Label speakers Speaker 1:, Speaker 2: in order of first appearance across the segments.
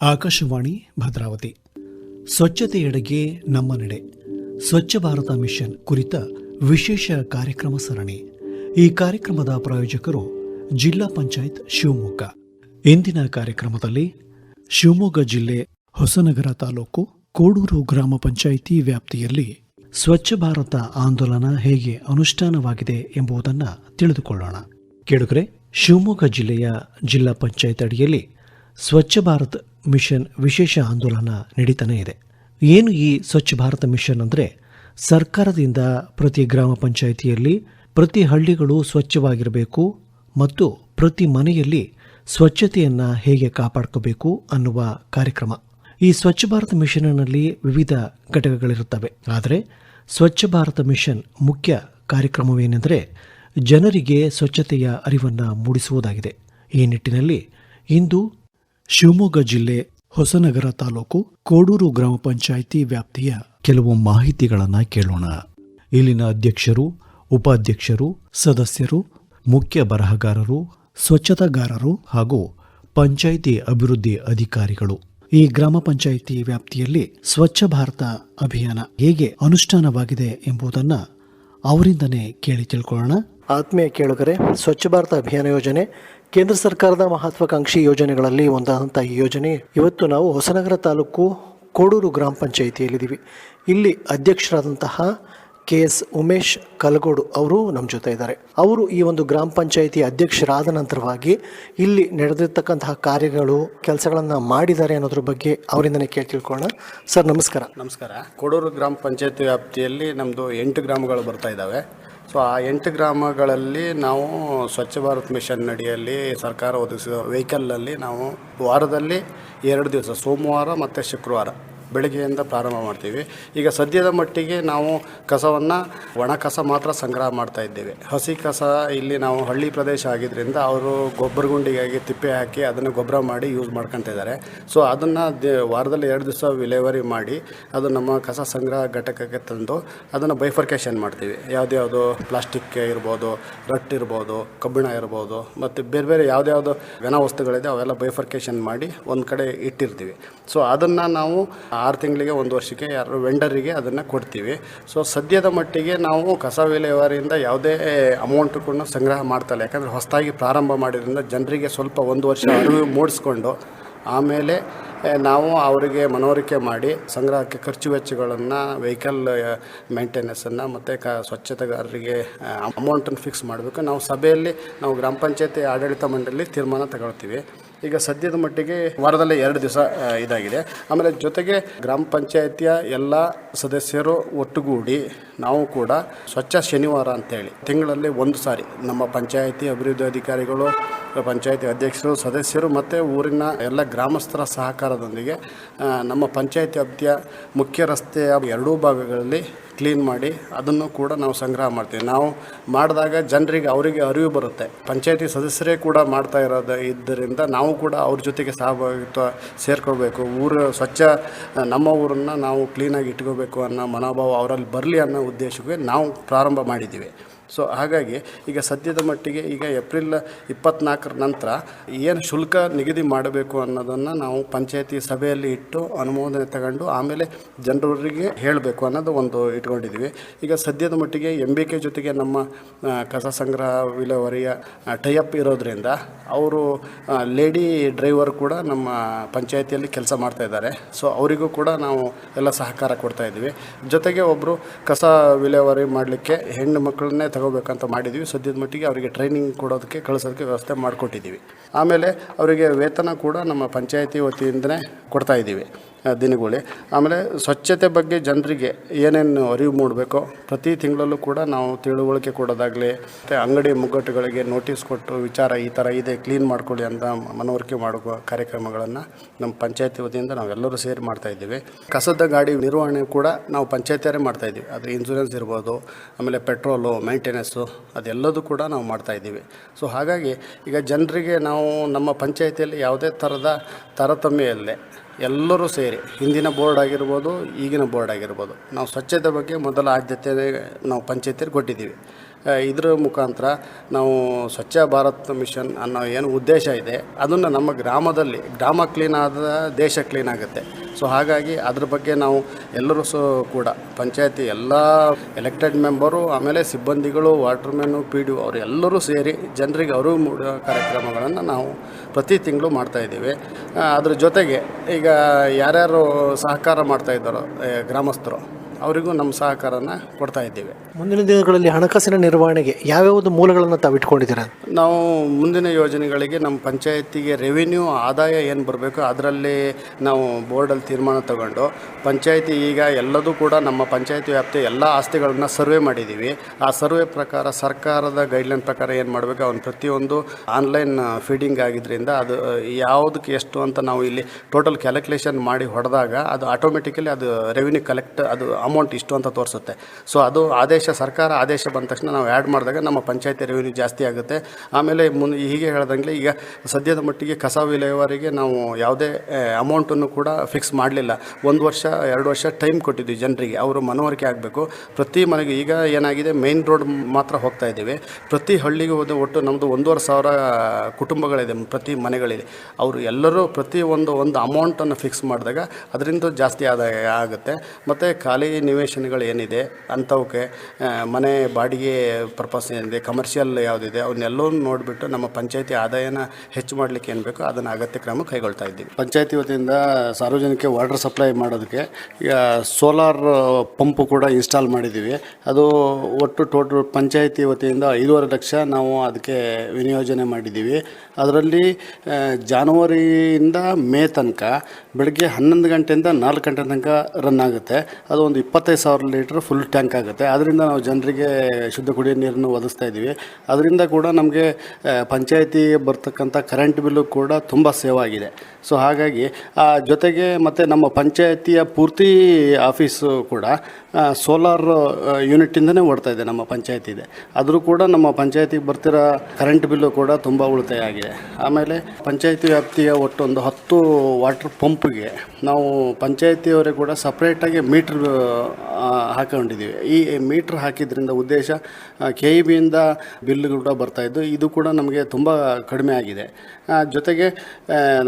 Speaker 1: ಆಕಾಶವಾಣಿ ಭದ್ರಾವತಿ. ಸ್ವಚ್ಛತೆಯೆಡೆಗೆ ನಮ್ಮ ನಡೆ. ಸ್ವಚ್ಛ ಭಾರತ ಮಿಷನ್ ಕುರಿತ ವಿಶೇಷ ಕಾರ್ಯಕ್ರಮ ಸರಣಿ. ಈ ಕಾರ್ಯಕ್ರಮದ ಪ್ರಾಯೋಜಕರು ಜಿಲ್ಲಾ ಪಂಚಾಯತ್ ಶಿವಮೊಗ್ಗ. ಇಂದಿನ ಕಾರ್ಯಕ್ರಮದಲ್ಲಿ ಶಿವಮೊಗ್ಗ ಜಿಲ್ಲೆ ಹೊಸನಗರ ತಾಲೂಕು ಕೋಡೂರು ಗ್ರಾಮ ಪಂಚಾಯಿತಿ ವ್ಯಾಪ್ತಿಯಲ್ಲಿ ಸ್ವಚ್ಛ ಭಾರತ ಆಂದೋಲನ ಹೇಗೆ ಅನುಷ್ಠಾನವಾಗಿದೆ ಎಂಬುದನ್ನು ತಿಳಿದುಕೊಳ್ಳೋಣ. ಕೇಳುಗರೆ, ಶಿವಮೊಗ್ಗ ಜಿಲ್ಲೆಯ ಜಿಲ್ಲಾ ಪಂಚಾಯತ್ ಅಡಿಯಲ್ಲಿ ಸ್ವಚ್ಛ ಭಾರತ್ ಮಿಷನ್, ವಿಶೇಷ ಆಂದೋಲನ ನಡೀತಾನೇ ಇದೆ. ಏನು ಈ ಸ್ವಚ್ಛ ಭಾರತ ಮಿಷನ್ ಅಂದರೆ? ಸರ್ಕಾರದಿಂದ ಪ್ರತಿ ಗ್ರಾಮ ಪಂಚಾಯಿತಿಯಲ್ಲಿ ಪ್ರತಿ ಹಳ್ಳಿಗಳು ಸ್ವಚ್ಛವಾಗಿರಬೇಕು ಮತ್ತು ಪ್ರತಿ ಮನೆಯಲ್ಲಿ ಸ್ವಚ್ಛತೆಯನ್ನು ಹೇಗೆ ಕಾಪಾಡ್ಕೋಬೇಕು ಅನ್ನುವ ಕಾರ್ಯಕ್ರಮ. ಈ ಸ್ವಚ್ಛ ಭಾರತ ಮಿಷನ್ನಲ್ಲಿ ವಿವಿಧ ಘಟಕಗಳಿರುತ್ತವೆ. ಆದರೆ ಸ್ವಚ್ಛ ಭಾರತ ಮಿಷನ್ ಮುಖ್ಯ ಕಾರ್ಯಕ್ರಮವೇನೆಂದರೆ ಜನರಿಗೆ ಸ್ವಚ್ಛತೆಯ ಅರಿವನ್ನು ಮೂಡಿಸುವುದಾಗಿದೆ. ಈ ನಿಟ್ಟಿನಲ್ಲಿ ಇಂದು ಶಿವಮೊಗ್ಗ ಜಿಲ್ಲೆ ಹೊಸನಗರ ತಾಲೂಕು ಕೋಡೂರು ಗ್ರಾಮ ಪಂಚಾಯಿತಿ ವ್ಯಾಪ್ತಿಯ ಕೆಲವು ಮಾಹಿತಿಗಳನ್ನು ಕೇಳೋಣ. ಇಲ್ಲಿನ ಅಧ್ಯಕ್ಷರು, ಉಪಾಧ್ಯಕ್ಷರು, ಸದಸ್ಯರು, ಮುಖ್ಯ ಬರಹಗಾರರು, ಸ್ವಚ್ಛತಾಗಾರರು ಹಾಗೂ ಪಂಚಾಯಿತಿ ಅಭಿವೃದ್ಧಿ ಅಧಿಕಾರಿಗಳು. ಈ ಗ್ರಾಮ ಪಂಚಾಯಿತಿ ವ್ಯಾಪ್ತಿಯಲ್ಲಿ ಸ್ವಚ್ಛ ಭಾರತ ಅಭಿಯಾನ ಹೇಗೆ ಅನುಷ್ಠಾನವಾಗಿದೆ ಎಂಬುದನ್ನು ಅವರಿಂದನೇ ಕೇಳಿ ತಿಳ್ಕೊಳ್ಳೋಣ. ಆತ್ಮೀಯ ಕೇಳುಗರೆ, ಸ್ವಚ್ಛ ಭಾರತ ಅಭಿಯಾನ ಯೋಜನೆ ಕೇಂದ್ರ ಸರ್ಕಾರದ ಮಹತ್ವಾಕಾಂಕ್ಷಿ ಯೋಜನೆಗಳಲ್ಲಿ ಒಂದಾದಂಥ ಈ ಯೋಜನೆ. ಇವತ್ತು ನಾವು ಹೊಸನಗರ ತಾಲೂಕು ಕೋಡೂರು ಗ್ರಾಮ ಪಂಚಾಯಿತಿಯಲ್ಲಿದ್ದೀವಿ. ಇಲ್ಲಿ ಅಧ್ಯಕ್ಷರಾದಂತಹ ಕೆ ಎಸ್ ಉಮೇಶ್ ಕಲಗೋಡು ಅವರು ನಮ್ಮ ಜೊತೆ ಇದ್ದಾರೆ. ಅವರು ಈ ಒಂದು ಗ್ರಾಮ ಪಂಚಾಯಿತಿ ಅಧ್ಯಕ್ಷರಾದ ನಂತರವಾಗಿ ಇಲ್ಲಿ ನಡೆದಿರ್ತಕ್ಕಂತಹ ಕಾರ್ಯಗಳು, ಕೆಲಸಗಳನ್ನು ಮಾಡಿದ್ದಾರೆ ಅನ್ನೋದ್ರ ಬಗ್ಗೆ ಅವರಿಂದನೇ ಕೇಳಿ ತಿಳ್ಕೊಳ್ಳೋಣ. ಸರ್, ನಮಸ್ಕಾರ.
Speaker 2: ನಮಸ್ಕಾರ. ಕೋಡೂರು ಗ್ರಾಮ ಪಂಚಾಯತಿ ವ್ಯಾಪ್ತಿಯಲ್ಲಿ ನಮ್ಮದು ಎಂಟು ಗ್ರಾಮಗಳು ಬರ್ತಾ ಇದ್ದಾವೆ. ಸೊ ಆ ಎಂಟು ಗ್ರಾಮಗಳಲ್ಲಿ ನಾವು ಸ್ವಚ್ಛ ಭಾರತ್ ಮಿಷನ್ ಅಡಿಯಲ್ಲಿ ಸರ್ಕಾರ ಒದಗಿಸಿದ ವೆಹಿಕಲಲ್ಲಿ ನಾವು ವಾರದಲ್ಲಿ ಎರಡು ದಿವಸ, ಸೋಮವಾರ ಮತ್ತು ಶುಕ್ರವಾರ. ಬೆಳಗ್ಗೆಯಿಂದ ಪ್ರಾರಂಭ ಮಾಡ್ತೀವಿ. ಈಗ ಸದ್ಯದ ಮಟ್ಟಿಗೆ ನಾವು ಕಸವನ್ನು ಒಣ ಕಸ ಮಾತ್ರ ಸಂಗ್ರಹ ಮಾಡ್ತಾ ಇದ್ದೇವೆ. ಹಸಿ ಕಸ ಇಲ್ಲಿ ನಾವು ಹಳ್ಳಿ ಪ್ರದೇಶ ಆಗಿದ್ದರಿಂದ ಅವರು ಗೊಬ್ಬರ ಗುಂಡಿಗಾಗಿ ತಿಪ್ಪೆ ಹಾಕಿ ಅದನ್ನು ಗೊಬ್ಬರ ಮಾಡಿ ಯೂಸ್ ಮಾಡ್ಕೊತಾ ಇದ್ದಾರೆ. ಸೊ ಅದನ್ನು ವಾರದಲ್ಲಿ ಎರಡು ದಿವಸ ವಿಲೇವರಿ ಮಾಡಿ ಅದು ನಮ್ಮ ಕಸ ಸಂಗ್ರಹ ಘಟಕಕ್ಕೆ ತಂದು ಅದನ್ನು ಬೈಫರ್ಕೇಶನ್ ಮಾಡ್ತೀವಿ. ಯಾವುದ್ಯಾವುದು ಪ್ಲಾಸ್ಟಿಕ್ ಇರ್ಬೋದು, ರಟ್ ಇರ್ಬೋದು, ಕಬ್ಬಿಣ ಇರ್ಬೋದು, ಮತ್ತು ಬೇರೆ ಬೇರೆ ಯಾವುದ್ಯಾವುದು ಘನ ವಸ್ತುಗಳಿದೆ ಅವೆಲ್ಲ ಬೈಫರ್ಕೇಷನ್ ಮಾಡಿ ಒಂದು ಕಡೆ ಇಟ್ಟಿರ್ತೀವಿ. ಸೊ ಅದನ್ನು ನಾವು ಆರು ತಿಂಗಳಿಗೆ ಒಂದು ವರ್ಷಕ್ಕೆ ಯಾರು ವೆಂಡರಿಗೆ ಅದನ್ನು ಕೊಡ್ತೀವಿ. ಸೊ ಸದ್ಯದ ಮಟ್ಟಿಗೆ ನಾವು ಕಸ ವಿಲೇವಾರಿಯಿಂದ ಯಾವುದೇ ಅಮೌಂಟ್ ಕೂಡ ಸಂಗ್ರಹ ಮಾಡ್ತಾಯಿಲ್ಲ ಯಾಕಂದರೆ ಹೊಸದಾಗಿ ಪ್ರಾರಂಭ ಮಾಡಿದ್ರಿಂದ ಜನರಿಗೆ ಸ್ವಲ್ಪ ಒಂದು ವರ್ಷ ಅರಿವು ಮೂಡಿಸ್ಕೊಂಡು ಆಮೇಲೆ ನಾವು ಅವರಿಗೆ ಮನವರಿಕೆ ಮಾಡಿ ಸಂಗ್ರಹಕ್ಕೆ ಖರ್ಚು ವೆಚ್ಚಗಳನ್ನು ವೆಹಿಕಲ್ ಮೇಂಟೆನೆನ್ಸನ್ನು ಮತ್ತು ಕ, ಸ್ವಚ್ಛತೆಗಾರರಿಗೆ ಅಮೌಂಟನ್ನು ಫಿಕ್ಸ್ ಮಾಡಬೇಕು. ನಾವು ಸಭೆಯಲ್ಲಿ ನಾವು ಗ್ರಾಮ ಪಂಚಾಯತಿ ಆಡಳಿತ ಮಂಡಳಿ ತೀರ್ಮಾನ ತಗೊಳ್ತೀವಿ. ಈಗ ಸದ್ಯದ ಮಟ್ಟಿಗೆ ವಾರದಲ್ಲಿ ಎರಡು ದಿವಸ ಇದಾಗಿದೆ. ಆಮೇಲೆ ಜೊತೆಗೆ ಗ್ರಾಮ ಪಂಚಾಯತಿಯ ಎಲ್ಲ ಸದಸ್ಯರು ಒಟ್ಟುಗೂಡಿ ನಾವು ಕೂಡ ಸ್ವಚ್ಛ ಶನಿವಾರ ಅಂತೇಳಿ ತಿಂಗಳಲ್ಲಿ ಒಂದು ಸಾರಿ ನಮ್ಮ ಪಂಚಾಯಿತಿ ಅಭಿವೃದ್ಧಿ ಅಧಿಕಾರಿಗಳು, ಪಂಚಾಯಿತಿ ಅಧ್ಯಕ್ಷರು, ಸದಸ್ಯರು ಮತ್ತು ಊರಿನ ಎಲ್ಲ ಗ್ರಾಮಸ್ಥರ ಸಹಕಾರದೊಂದಿಗೆ ನಮ್ಮ ಪಂಚಾಯಿತಿ ವ್ಯಾಪ್ತಿಯ ಮುಖ್ಯ ರಸ್ತೆಯ ಎರಡೂ ಭಾಗಗಳಲ್ಲಿ ಕ್ಲೀನ್ ಮಾಡಿ ಅದನ್ನು ಕೂಡ ನಾವು ಸಂಗ್ರಹ ಮಾಡ್ತೀವಿ. ನಾವು ಮಾಡಿದಾಗ ಜನರಿಗೆ ಅವರಿಗೆ ಅರಿವು ಬರುತ್ತೆ. ಪಂಚಾಯತಿ ಸದಸ್ಯರೇ ಕೂಡ ಮಾಡ್ತಾ ಇರೋದು ಇದ್ದರಿಂದ ನಾವು ಕೂಡ ಅವ್ರ ಜೊತೆಗೆ ಸಹಭಾಗಿತ್ವ ಸೇರ್ಕೊಳ್ಬೇಕು ಊರು ಸ್ವಚ್ಛ, ನಮ್ಮ ಊರನ್ನು ನಾವು ಕ್ಲೀನಾಗಿ ಇಟ್ಕೋಬೇಕು ಅನ್ನೋ ಮನೋಭಾವ ಅವರಲ್ಲಿ ಬರಲಿ ಅನ್ನೋ ಉದ್ದೇಶಕ್ಕೆ ನಾವು ಪ್ರಾರಂಭ ಮಾಡಿದ್ದೀವಿ. ಸೊ ಹಾಗಾಗಿ ಈಗ ಸದ್ಯದ ಮಟ್ಟಿಗೆ ಈಗ ಏಪ್ರಿಲ್ ಇಪ್ಪತ್ನಾಲ್ಕರ ನಂತರ ಏನು ಶುಲ್ಕ ನಿಗದಿ ಮಾಡಬೇಕು ಅನ್ನೋದನ್ನು ನಾವು ಪಂಚಾಯತಿ ಸಭೆಯಲ್ಲಿ ಇಟ್ಟು ಅನುಮೋದನೆ ತಗೊಂಡು ಆಮೇಲೆ ಜನರಿಗೆ ಹೇಳಬೇಕು ಅನ್ನೋದು ಒಂದು ಇಟ್ಕೊಂಡಿದ್ದೀವಿ. ಈಗ ಸದ್ಯದ ಮಟ್ಟಿಗೆ ಎಂ ಬಿ ಕೆ ಜೊತೆಗೆ ನಮ್ಮ ಕಸ ಸಂಗ್ರಹ ವಿಲೇವಾರಿಯ ಟೈಅಪ್ ಇರೋದ್ರಿಂದ ಅವರು ಲೇಡಿ ಡ್ರೈವರ್ ಕೂಡ ನಮ್ಮ ಪಂಚಾಯತಿಯಲ್ಲಿ ಕೆಲಸ ಮಾಡ್ತಾ ಇದ್ದಾರೆ. ಸೊ ಅವರಿಗೂ ಕೂಡ ನಾವು ಎಲ್ಲ ಸಹಕಾರ ಕೊಡ್ತಾ ಇದ್ದೀವಿ. ಜೊತೆಗೆ ಒಬ್ಬರು ಕಸ ವಿಲೇವಾರಿ ಮಾಡಲಿಕ್ಕೆ ಹೆಣ್ಣು ಮಕ್ಕಳನ್ನೇ ತಗೋಬೇಕಂತ ಮಾಡಿದ್ದೀವಿ ಸದ್ಯದ ಮಟ್ಟಿಗೆ ಅವರಿಗೆ ಟ್ರೈನಿಂಗ್ ಕೊಡೋದಕ್ಕೆ, ಕಳಿಸೋದಕ್ಕೆ ವ್ಯವಸ್ಥೆ ಮಾಡಿಕೊಟ್ಟಿದ್ದೀವಿ ಆಮೇಲೆ ಅವರಿಗೆ ವೇತನ ಕೂಡ ನಮ್ಮ ಪಂಚಾಯಿತಿ ವತಿಯಿಂದನೇ ಕೊಡ್ತಾ ದಿನಗೂಲಿ ಆಮೇಲೆ ಸ್ವಚ್ಛತೆ ಬಗ್ಗೆ ಜನರಿಗೆ ಏನೇನು ಅರಿವು ಮೂಡಬೇಕೋ ಪ್ರತಿ ತಿಂಗಳಲ್ಲೂ ಕೂಡ ನಾವು ತಿಳುವಳಿಕೆ ಕೊಡೋದಾಗಲಿ, ಮತ್ತು ಅಂಗಡಿ ಮುಗ್ಗಟ್ಟುಗಳಿಗೆ ನೋಟಿಸ್ ಕೊಟ್ಟು ವಿಚಾರ ಈ ಥರ ಇದೆ ಕ್ಲೀನ್ ಮಾಡ್ಕೊಳ್ಳಿ ಅಂತ ಮನವರಿಕೆ ಮಾಡುವ ಕಾರ್ಯಕ್ರಮಗಳನ್ನು ನಮ್ಮ ಪಂಚಾಯತಿ ವತಿಯಿಂದ ನಾವೆಲ್ಲರೂ ಸೇರಿ ಮಾಡ್ತಾಯಿದ್ದೀವಿ ಕಸದ ಗಾಡಿ ನಿರ್ವಹಣೆ ಕೂಡ ನಾವು ಪಂಚಾಯತಿಯರೇ ಮಾಡ್ತಾಯಿದ್ದೀವಿ ಅದು ಇನ್ಸೂರೆನ್ಸ್ ಇರ್ಬೋದು, ಆಮೇಲೆ ಪೆಟ್ರೋಲು ಮೇಂಟೆನೆನ್ಸು ಅದೆಲ್ಲದೂ ಕೂಡ ನಾವು ಮಾಡ್ತಾ ಇದ್ದೀವಿ. ಸೊ ಹಾಗಾಗಿ ಈಗ ಜನರಿಗೆ ನಾವು ನಮ್ಮ ಪಂಚಾಯತಿಯಲ್ಲಿ ಯಾವುದೇ ಥರದ ತಾರತಮ್ಯ ಇಲ್ಲದೆ ಎಲ್ಲರೂ ಸೇರಿ, ಹಿಂದಿನ ಬೋರ್ಡ್ ಆಗಿರ್ಬೋದು, ಈಗಿನ ಬೋರ್ಡ್ ಆಗಿರ್ಬೋದು, ನಾವು ಸ್ವಚ್ಛತೆ ಬಗ್ಗೆ ಮೊದಲ ಆದ್ಯತೆ ನಾವು ಪಂಚಾಯತಿಯಲ್ಲಿ ಕೊಟ್ಟಿದ್ದೀವಿ. ಇದರ ಮುಖಾಂತರ ನಾವು ಸ್ವಚ್ಛ ಭಾರತ್ ಮಿಷನ್ ಅನ್ನೋ ಏನು ಉದ್ದೇಶ ಇದೆ, ಅದನ್ನು ನಮ್ಮ ಗ್ರಾಮದಲ್ಲಿ, ಗ್ರಾಮ ಕ್ಲೀನ್ ಆದ ದೇಶ ಕ್ಲೀನ್ ಆಗುತ್ತೆ. ಸೊ ಹಾಗಾಗಿ ಅದ್ರ ಬಗ್ಗೆ ನಾವು ಎಲ್ಲರೂ ಸಹ ಕೂಡ, ಪಂಚಾಯತಿ ಎಲ್ಲ ಎಲೆಕ್ಟೆಡ್ ಮೆಂಬರು ಆಮೇಲೆ ಸಿಬ್ಬಂದಿಗಳು ವಾಟರ್ಮ್ಯಾನು ಪಿ ಡಿ ಅವರು ಎಲ್ಲರೂ ಸೇರಿ ಜನರಿಗೆ ಅವರು ಕಾರ್ಯಕ್ರಮಗಳನ್ನು ನಾವು ಪ್ರತಿ ತಿಂಗಳು ಮಾಡ್ತಾಯಿದ್ದೀವಿ ಅದ್ರ ಜೊತೆಗೆ ಈಗ ಯಾರ್ಯಾರು ಸಹಕಾರ ಮಾಡ್ತಾಯಿದ್ದಾರೋ ಗ್ರಾಮಸ್ಥರು ಅವರಿಗೂ ನಮ್ಮ ಸಹಕಾರನ ಕೊಡ್ತಾ ಇದ್ದೇವೆ.
Speaker 3: ಮುಂದಿನ ದಿನಗಳಲ್ಲಿ ಹಣಕಾಸಿನ ನಿರ್ವಹಣೆಗೆ ಯಾವ್ಯಾವುದು ಮೂಲಗಳನ್ನು ತಾವು ಇಟ್ಕೊಂಡಿದ್ದೀರಾ?
Speaker 2: ನಾವು ಮುಂದಿನ ಯೋಜನೆಗಳಿಗೆ ನಮ್ಮ ಪಂಚಾಯತಿಗೆ ರೆವಿನ್ಯೂ ಆದಾಯ ಏನು ಬರಬೇಕು ಅದರಲ್ಲಿ ನಾವು ಬೋರ್ಡಲ್ಲಿ ತೀರ್ಮಾನ ತಗೊಂಡು ಪಂಚಾಯತಿ ಈಗ ಎಲ್ಲದೂ ಕೂಡ ನಮ್ಮ ಪಂಚಾಯತಿ ವ್ಯಾಪ್ತಿಯ ಎಲ್ಲ ಆಸ್ತಿಗಳನ್ನು ಸರ್ವೆ ಮಾಡಿದ್ದೀವಿ. ಆ ಸರ್ವೆ ಪ್ರಕಾರ ಸರ್ಕಾರದ ಗೈಡ್ಲೈನ್ ಪ್ರಕಾರ ಏನು ಮಾಡಬೇಕು ಅವನು ಪ್ರತಿಯೊಂದು ಆನ್ಲೈನ್ ಫೀಡಿಂಗ್ ಆಗಿದ್ದರಿಂದ ಅದು ಯಾವುದಕ್ಕೆ ಎಷ್ಟು ಅಂತ ನಾವು ಇಲ್ಲಿ ಟೋಟಲ್ ಕ್ಯಾಲ್ಕುಲೇಷನ್ ಮಾಡಿ ಹೊಡೆದಾಗ ಅದು ಆಟೋಮೆಟಿಕಲಿ ಅದು ರೆವಿನ್ಯೂ ಕಲೆಕ್ಟ್ ಅದು ಅಮೌಂಟ್ ಇಷ್ಟು ಅಂತ ತೋರಿಸುತ್ತೆ. ಸೊ ಅದು ಆದೇಶ, ಸರ್ಕಾರ ಆದೇಶ ಬಂದ ತಕ್ಷಣ ನಾವು ಆ್ಯಡ್ ಮಾಡಿದಾಗ ನಮ್ಮ ಪಂಚಾಯತಿ ರೆವಿನ್ಯೂ ಜಾಸ್ತಿ ಆಗುತ್ತೆ. ಆಮೇಲೆ ಮುನ್, ಹೀಗೆ ಹೇಳ್ದಂಗೆ ಈಗ ಸದ್ಯದ ಮಟ್ಟಿಗೆ ಕಸ ವಿಲೇವಾರಿಗೆ ನಾವು ಯಾವುದೇ ಅಮೌಂಟನ್ನು ಕೂಡ ಫಿಕ್ಸ್ ಮಾಡಲಿಲ್ಲ. ಒಂದು ವರ್ಷ, ಎರಡು ವರ್ಷ ಟೈಮ್ ಕೊಟ್ಟಿದ್ವಿ ಜನರಿಗೆ. ಅವರು ಮನವರಿಕೆ ಆಗಬೇಕು. ಪ್ರತಿ ಮನೆಗೆ ಈಗ ಏನಾಗಿದೆ ಮೇನ್ ರೋಡ್ ಮಾತ್ರ ಹೋಗ್ತಾ ಇದ್ದೀವಿ. ಪ್ರತಿ ಹಳ್ಳಿಗೆ ಹೋದ ಒಟ್ಟು ನಮ್ಮದು ಒಂದೂವರೆ ಸಾವಿರ ಕುಟುಂಬಗಳಿದೆ ಪ್ರತಿ ಮನೆಗಳಿದೆ ಅವರು ಎಲ್ಲರೂ ಪ್ರತಿ ಒಂದು ಒಂದು ಅಮೌಂಟನ್ನು ಫಿಕ್ಸ್ ಮಾಡಿದಾಗ ಅದರಿಂದ ಜಾಸ್ತಿ ಆದಾಯ ಆಗುತ್ತೆ. ಮತ್ತು ಖಾಲಿ ನಿವೇಶನಗಳು ಏನಿದೆ ಅಂಥವಕ್ಕೆ ಮನೆ ಬಾಡಿಗೆ ಪರ್ಪಸ್ ಏನಿದೆ ಕಮರ್ಷಿಯಲ್ ಯಾವುದಿದೆ ಅವನ್ನೆಲ್ಲವೂ ನೋಡಿಬಿಟ್ಟು ನಮ್ಮ ಪಂಚಾಯತಿ ಆದಾಯನ ಹೆಚ್ಚು ಮಾಡಲಿಕ್ಕೆ ಏನು ಬೇಕೋ ಅದನ್ನು ಅಗತ್ಯ ಕ್ರಮ ಕೈಗೊಳ್ತಾ ಇದ್ದೀವಿ. ಪಂಚಾಯತಿ ವತಿಯಿಂದ ಸಾರ್ವಜನಿಕ ವಾಟರ್ ಸಪ್ಲೈ ಮಾಡೋದಕ್ಕೆ, ಈಗ ಸೋಲಾರ್ ಪಂಪು ಕೂಡ ಇನ್ಸ್ಟಾಲ್ ಮಾಡಿದ್ದೀವಿ. ಅದು ಒಟ್ಟು ಟೋಟಲ್ ಪಂಚಾಯತಿ ವತಿಯಿಂದ ಐದೂವರೆ ಲಕ್ಷ ನಾವು ಅದಕ್ಕೆ ವಿನಿಯೋಜನೆ ಮಾಡಿದ್ದೀವಿ. ಅದರಲ್ಲಿ ಜಾನುವರಿಯಿಂದ ಜಾನ್ವರಿಯಿಂದ ಮೇ ತನಕ ಬೆಳಗ್ಗೆ ಹನ್ನೊಂದು ಗಂಟೆಯಿಂದ ನಾಲ್ಕು ಗಂಟೆ ತನಕ ರನ್ ಆಗುತ್ತೆ. ಅದು ಒಂದು ಇಪ್ಪತ್ತೈದು ಸಾವಿರ ಲೀಟ್ರ್ ಫುಲ್ ಟ್ಯಾಂಕ್ ಆಗುತ್ತೆ. ಅದರಿಂದ ನಾವು ಜನರಿಗೆ ಶುದ್ಧ ಕುಡಿಯೋ ನೀರನ್ನು ಒದಗಿಸ್ತಾ ಇದ್ದೀವಿ. ಅದರಿಂದ ಕೂಡ ನಮಗೆ ಪಂಚಾಯಿತಿ ಬರ್ತಕ್ಕಂಥ ಕರೆಂಟ್ ಬಿಲ್ಲು ಕೂಡ ತುಂಬ ಸೇವ್ ಆಗಿದೆ ಸೊ ಹಾಗಾಗಿ, ಆ, ಜೊತೆಗೆ ಮತ್ತು ನಮ್ಮ ಪಂಚಾಯಿತಿಯ ಪೂರ್ತಿ ಆಫೀಸು ಕೂಡ ಸೋಲಾರ್ ಯೂನಿಟ್ಟಿಂದನೇ ಓಡ್ತಾ ಇದೆ ನಮ್ಮ ಪಂಚಾಯತಿ ಇದೆ ಆದರೂ ಕೂಡ ನಮ್ಮ ಪಂಚಾಯತಿಗೆ ಬರ್ತಿರೋ ಕರೆಂಟ್ ಬಿಲ್ಲು ಕೂಡ ತುಂಬ ಉಳಿತಾಯ ಆಗಿದೆ. ಆಮೇಲೆ ಪಂಚಾಯತಿ ವ್ಯಾಪ್ತಿಯ ಒಟ್ಟು ಒಂದು ಹತ್ತು ವಾಟರ್ ಪಂಪ್ಗೆ ನಾವು ಪಂಚಾಯತಿಯವರೇ ಕೂಡ ಸಪ್ರೇಟಾಗಿ ಮೀಟ್ರ್ ಹಾಕೊಂಡಿದ್ದೀವಿ. ಈ ಮೀಟ್ರ್ ಹಾಕಿದ್ರಿಂದ ಉದ್ದೇಶ ಕೆ ಇ ಬಿಯಿಂದ ಬಿಲ್ ಕೂಡ ಬರ್ತಾಯಿದ್ದು ಇದು ಕೂಡ ನಮಗೆ ತುಂಬ ಕಡಿಮೆ ಆಗಿದೆ. ಜೊತೆಗೆ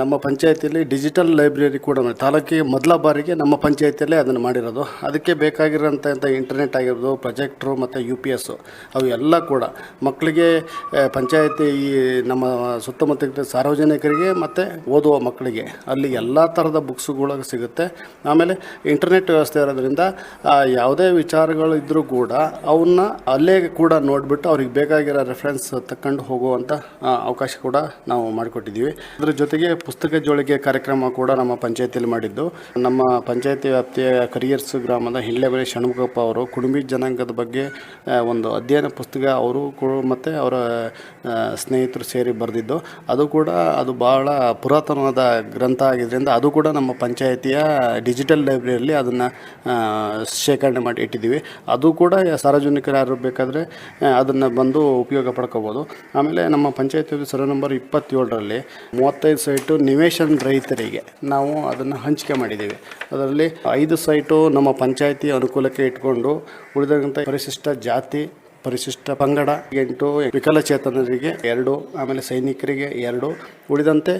Speaker 2: ನಮ್ಮ ಪಂಚಾಯತಿಯಲ್ಲಿ ಡಿಜಿಟಲ್ ಲೈಬ್ರರಿ ಕೂಡ ತಾಲೂಕಿಗೆ ಮೊದಲ ಬಾರಿಗೆ ನಮ್ಮ ಪಂಚಾಯತಿಯಲ್ಲೇ ಅದನ್ನು ಮಾಡಿರೋದು. ಅದಕ್ಕೆ ಬೇಕಾಗಿರೋಂಥ ಇಂಟರ್ನೆಟ್ ಆಗಿರೋದು ಪ್ರೊಜೆಕ್ಟ್ರು ಮತ್ತು ಯು ಪಿ ಎಸ್ಸು ಅವು ಎಲ್ಲ ಕೂಡ ಮಕ್ಕಳಿಗೆ ಪಂಚಾಯತಿ ಈ ನಮ್ಮ ಸುತ್ತಮುತ್ತ ಸಾರ್ವಜನಿಕರಿಗೆ ಮತ್ತು ಓದುವ ಮಕ್ಕಳಿಗೆ, ಅಲ್ಲಿ ಎಲ್ಲ ಥರದ ಬುಕ್ಸ್ಗಳು ಸಿಗುತ್ತೆ. ಆಮೇಲೆ ಇಂಟರ್ನೆಟ್ ವ್ಯವಸ್ಥೆ ಇರೋದ್ರಿಂದ ಯಾವುದೇ ವಿಚಾರಗಳು ಇದ್ದರೂ ಕೂಡ ಅವನ್ನ ಅಲ್ಲೇ ಕೂಡ ನೋಡಿಬಿಟ್ಟು ಅವ್ರಿಗೆ ಬೇಕಾಗಿರೋ ರೆಫರೆನ್ಸ್ ತಕೊಂಡು ಹೋಗುವಂಥ ಅವಕಾಶ ಕೂಡ ನಾವು ಮಾಡಿಕೊಟ್ಟಿದ್ದೀವಿ. ಅದ್ರ ಜೊತೆಗೆ ಪುಸ್ತಕ ಜೋಳಿಗೆ ಕಾರ್ಯಕ್ರಮ ಕೂಡ ನಮ್ಮ ಪಂಚಾಯತಿಯಲ್ಲಿ ಮಾಡಿದ್ದು. ನಮ್ಮ ಪಂಚಾಯತಿ ವ್ಯಾಪ್ತಿಯ ಕರಿಯರ್ಸ್ ಗ್ರಾಮದ ಹಿಳ್ಳೆಬೆಲೆ ಷಣ್ಮುಖಪ್ಪ ಅವರು, ಕುಡುಂಬಿ ಜನಾಂಗದ ಬಗ್ಗೆ ಒಂದು ಅಧ್ಯಯನ ಪುಸ್ತಕ ಅವರು ಕೂಡ ಮತ್ತು ಅವರ ಸ್ನೇಹಿತರು ಸೇರಿ ಬರೆದಿದ್ದು. ಅದು ಕೂಡ ಅದು ಬಹಳ ಪುರಾತನವಾದ ಗ್ರಂಥ ಆಗಿದ್ದರಿಂದ ಅದು ಕೂಡ ನಮ್ಮ ಪಂಚಾಯತಿಯ ಡಿಜಿಟಲ್ ಲೈಬ್ರರಿಯಲ್ಲಿ ಅದನ್ನು ಶೇಖರಣೆ ಮಾಡಿ ಇಟ್ಟಿದ್ದೀವಿ. ಅದು ಕೂಡ ಸಾರ್ವಜನಿಕರು ಯಾರು ಬೇಕಾದರೆ ಅದನ್ನು ಬಂದು ಉಪಯೋಗ ಪಡ್ಕೋಬೋದು. ಆಮೇಲೆ ನಮ್ಮ ಪಂಚಾಯತಿ ಸರ್ವೆ ನಂಬರ್ ಇಪ್ಪತ್ತೇಳರಲ್ಲಿ ಮೂವತ್ತೈದು ಸೈಟು ನಿವೇಶನ ರೈತರಿಗೆ ನಾವು ಅದನ್ನು ಹಂಚಿಕೆ ಮಾಡಿದ್ದೀವಿ. ಅದರಲ್ಲಿ ಐದು ಸೈಟು ನಮ್ಮ ಪಂಚಾಯಿತಿ ಅನುಕೂಲಕ್ಕೆ ಇಟ್ಕೊಂಡು ಉಳಿದಂಥ ಪರಿಶಿಷ್ಟ ಜಾತಿ ಪರಿಶಿಷ್ಟ ಪಂಗಡ, ಎಂಟು ವಿಕಲಚೇತನರಿಗೆ ಎರಡು ಆಮೇಲೆ ಸೈನಿಕರಿಗೆ, ಎರಡು ಉಳಿದಂತೆ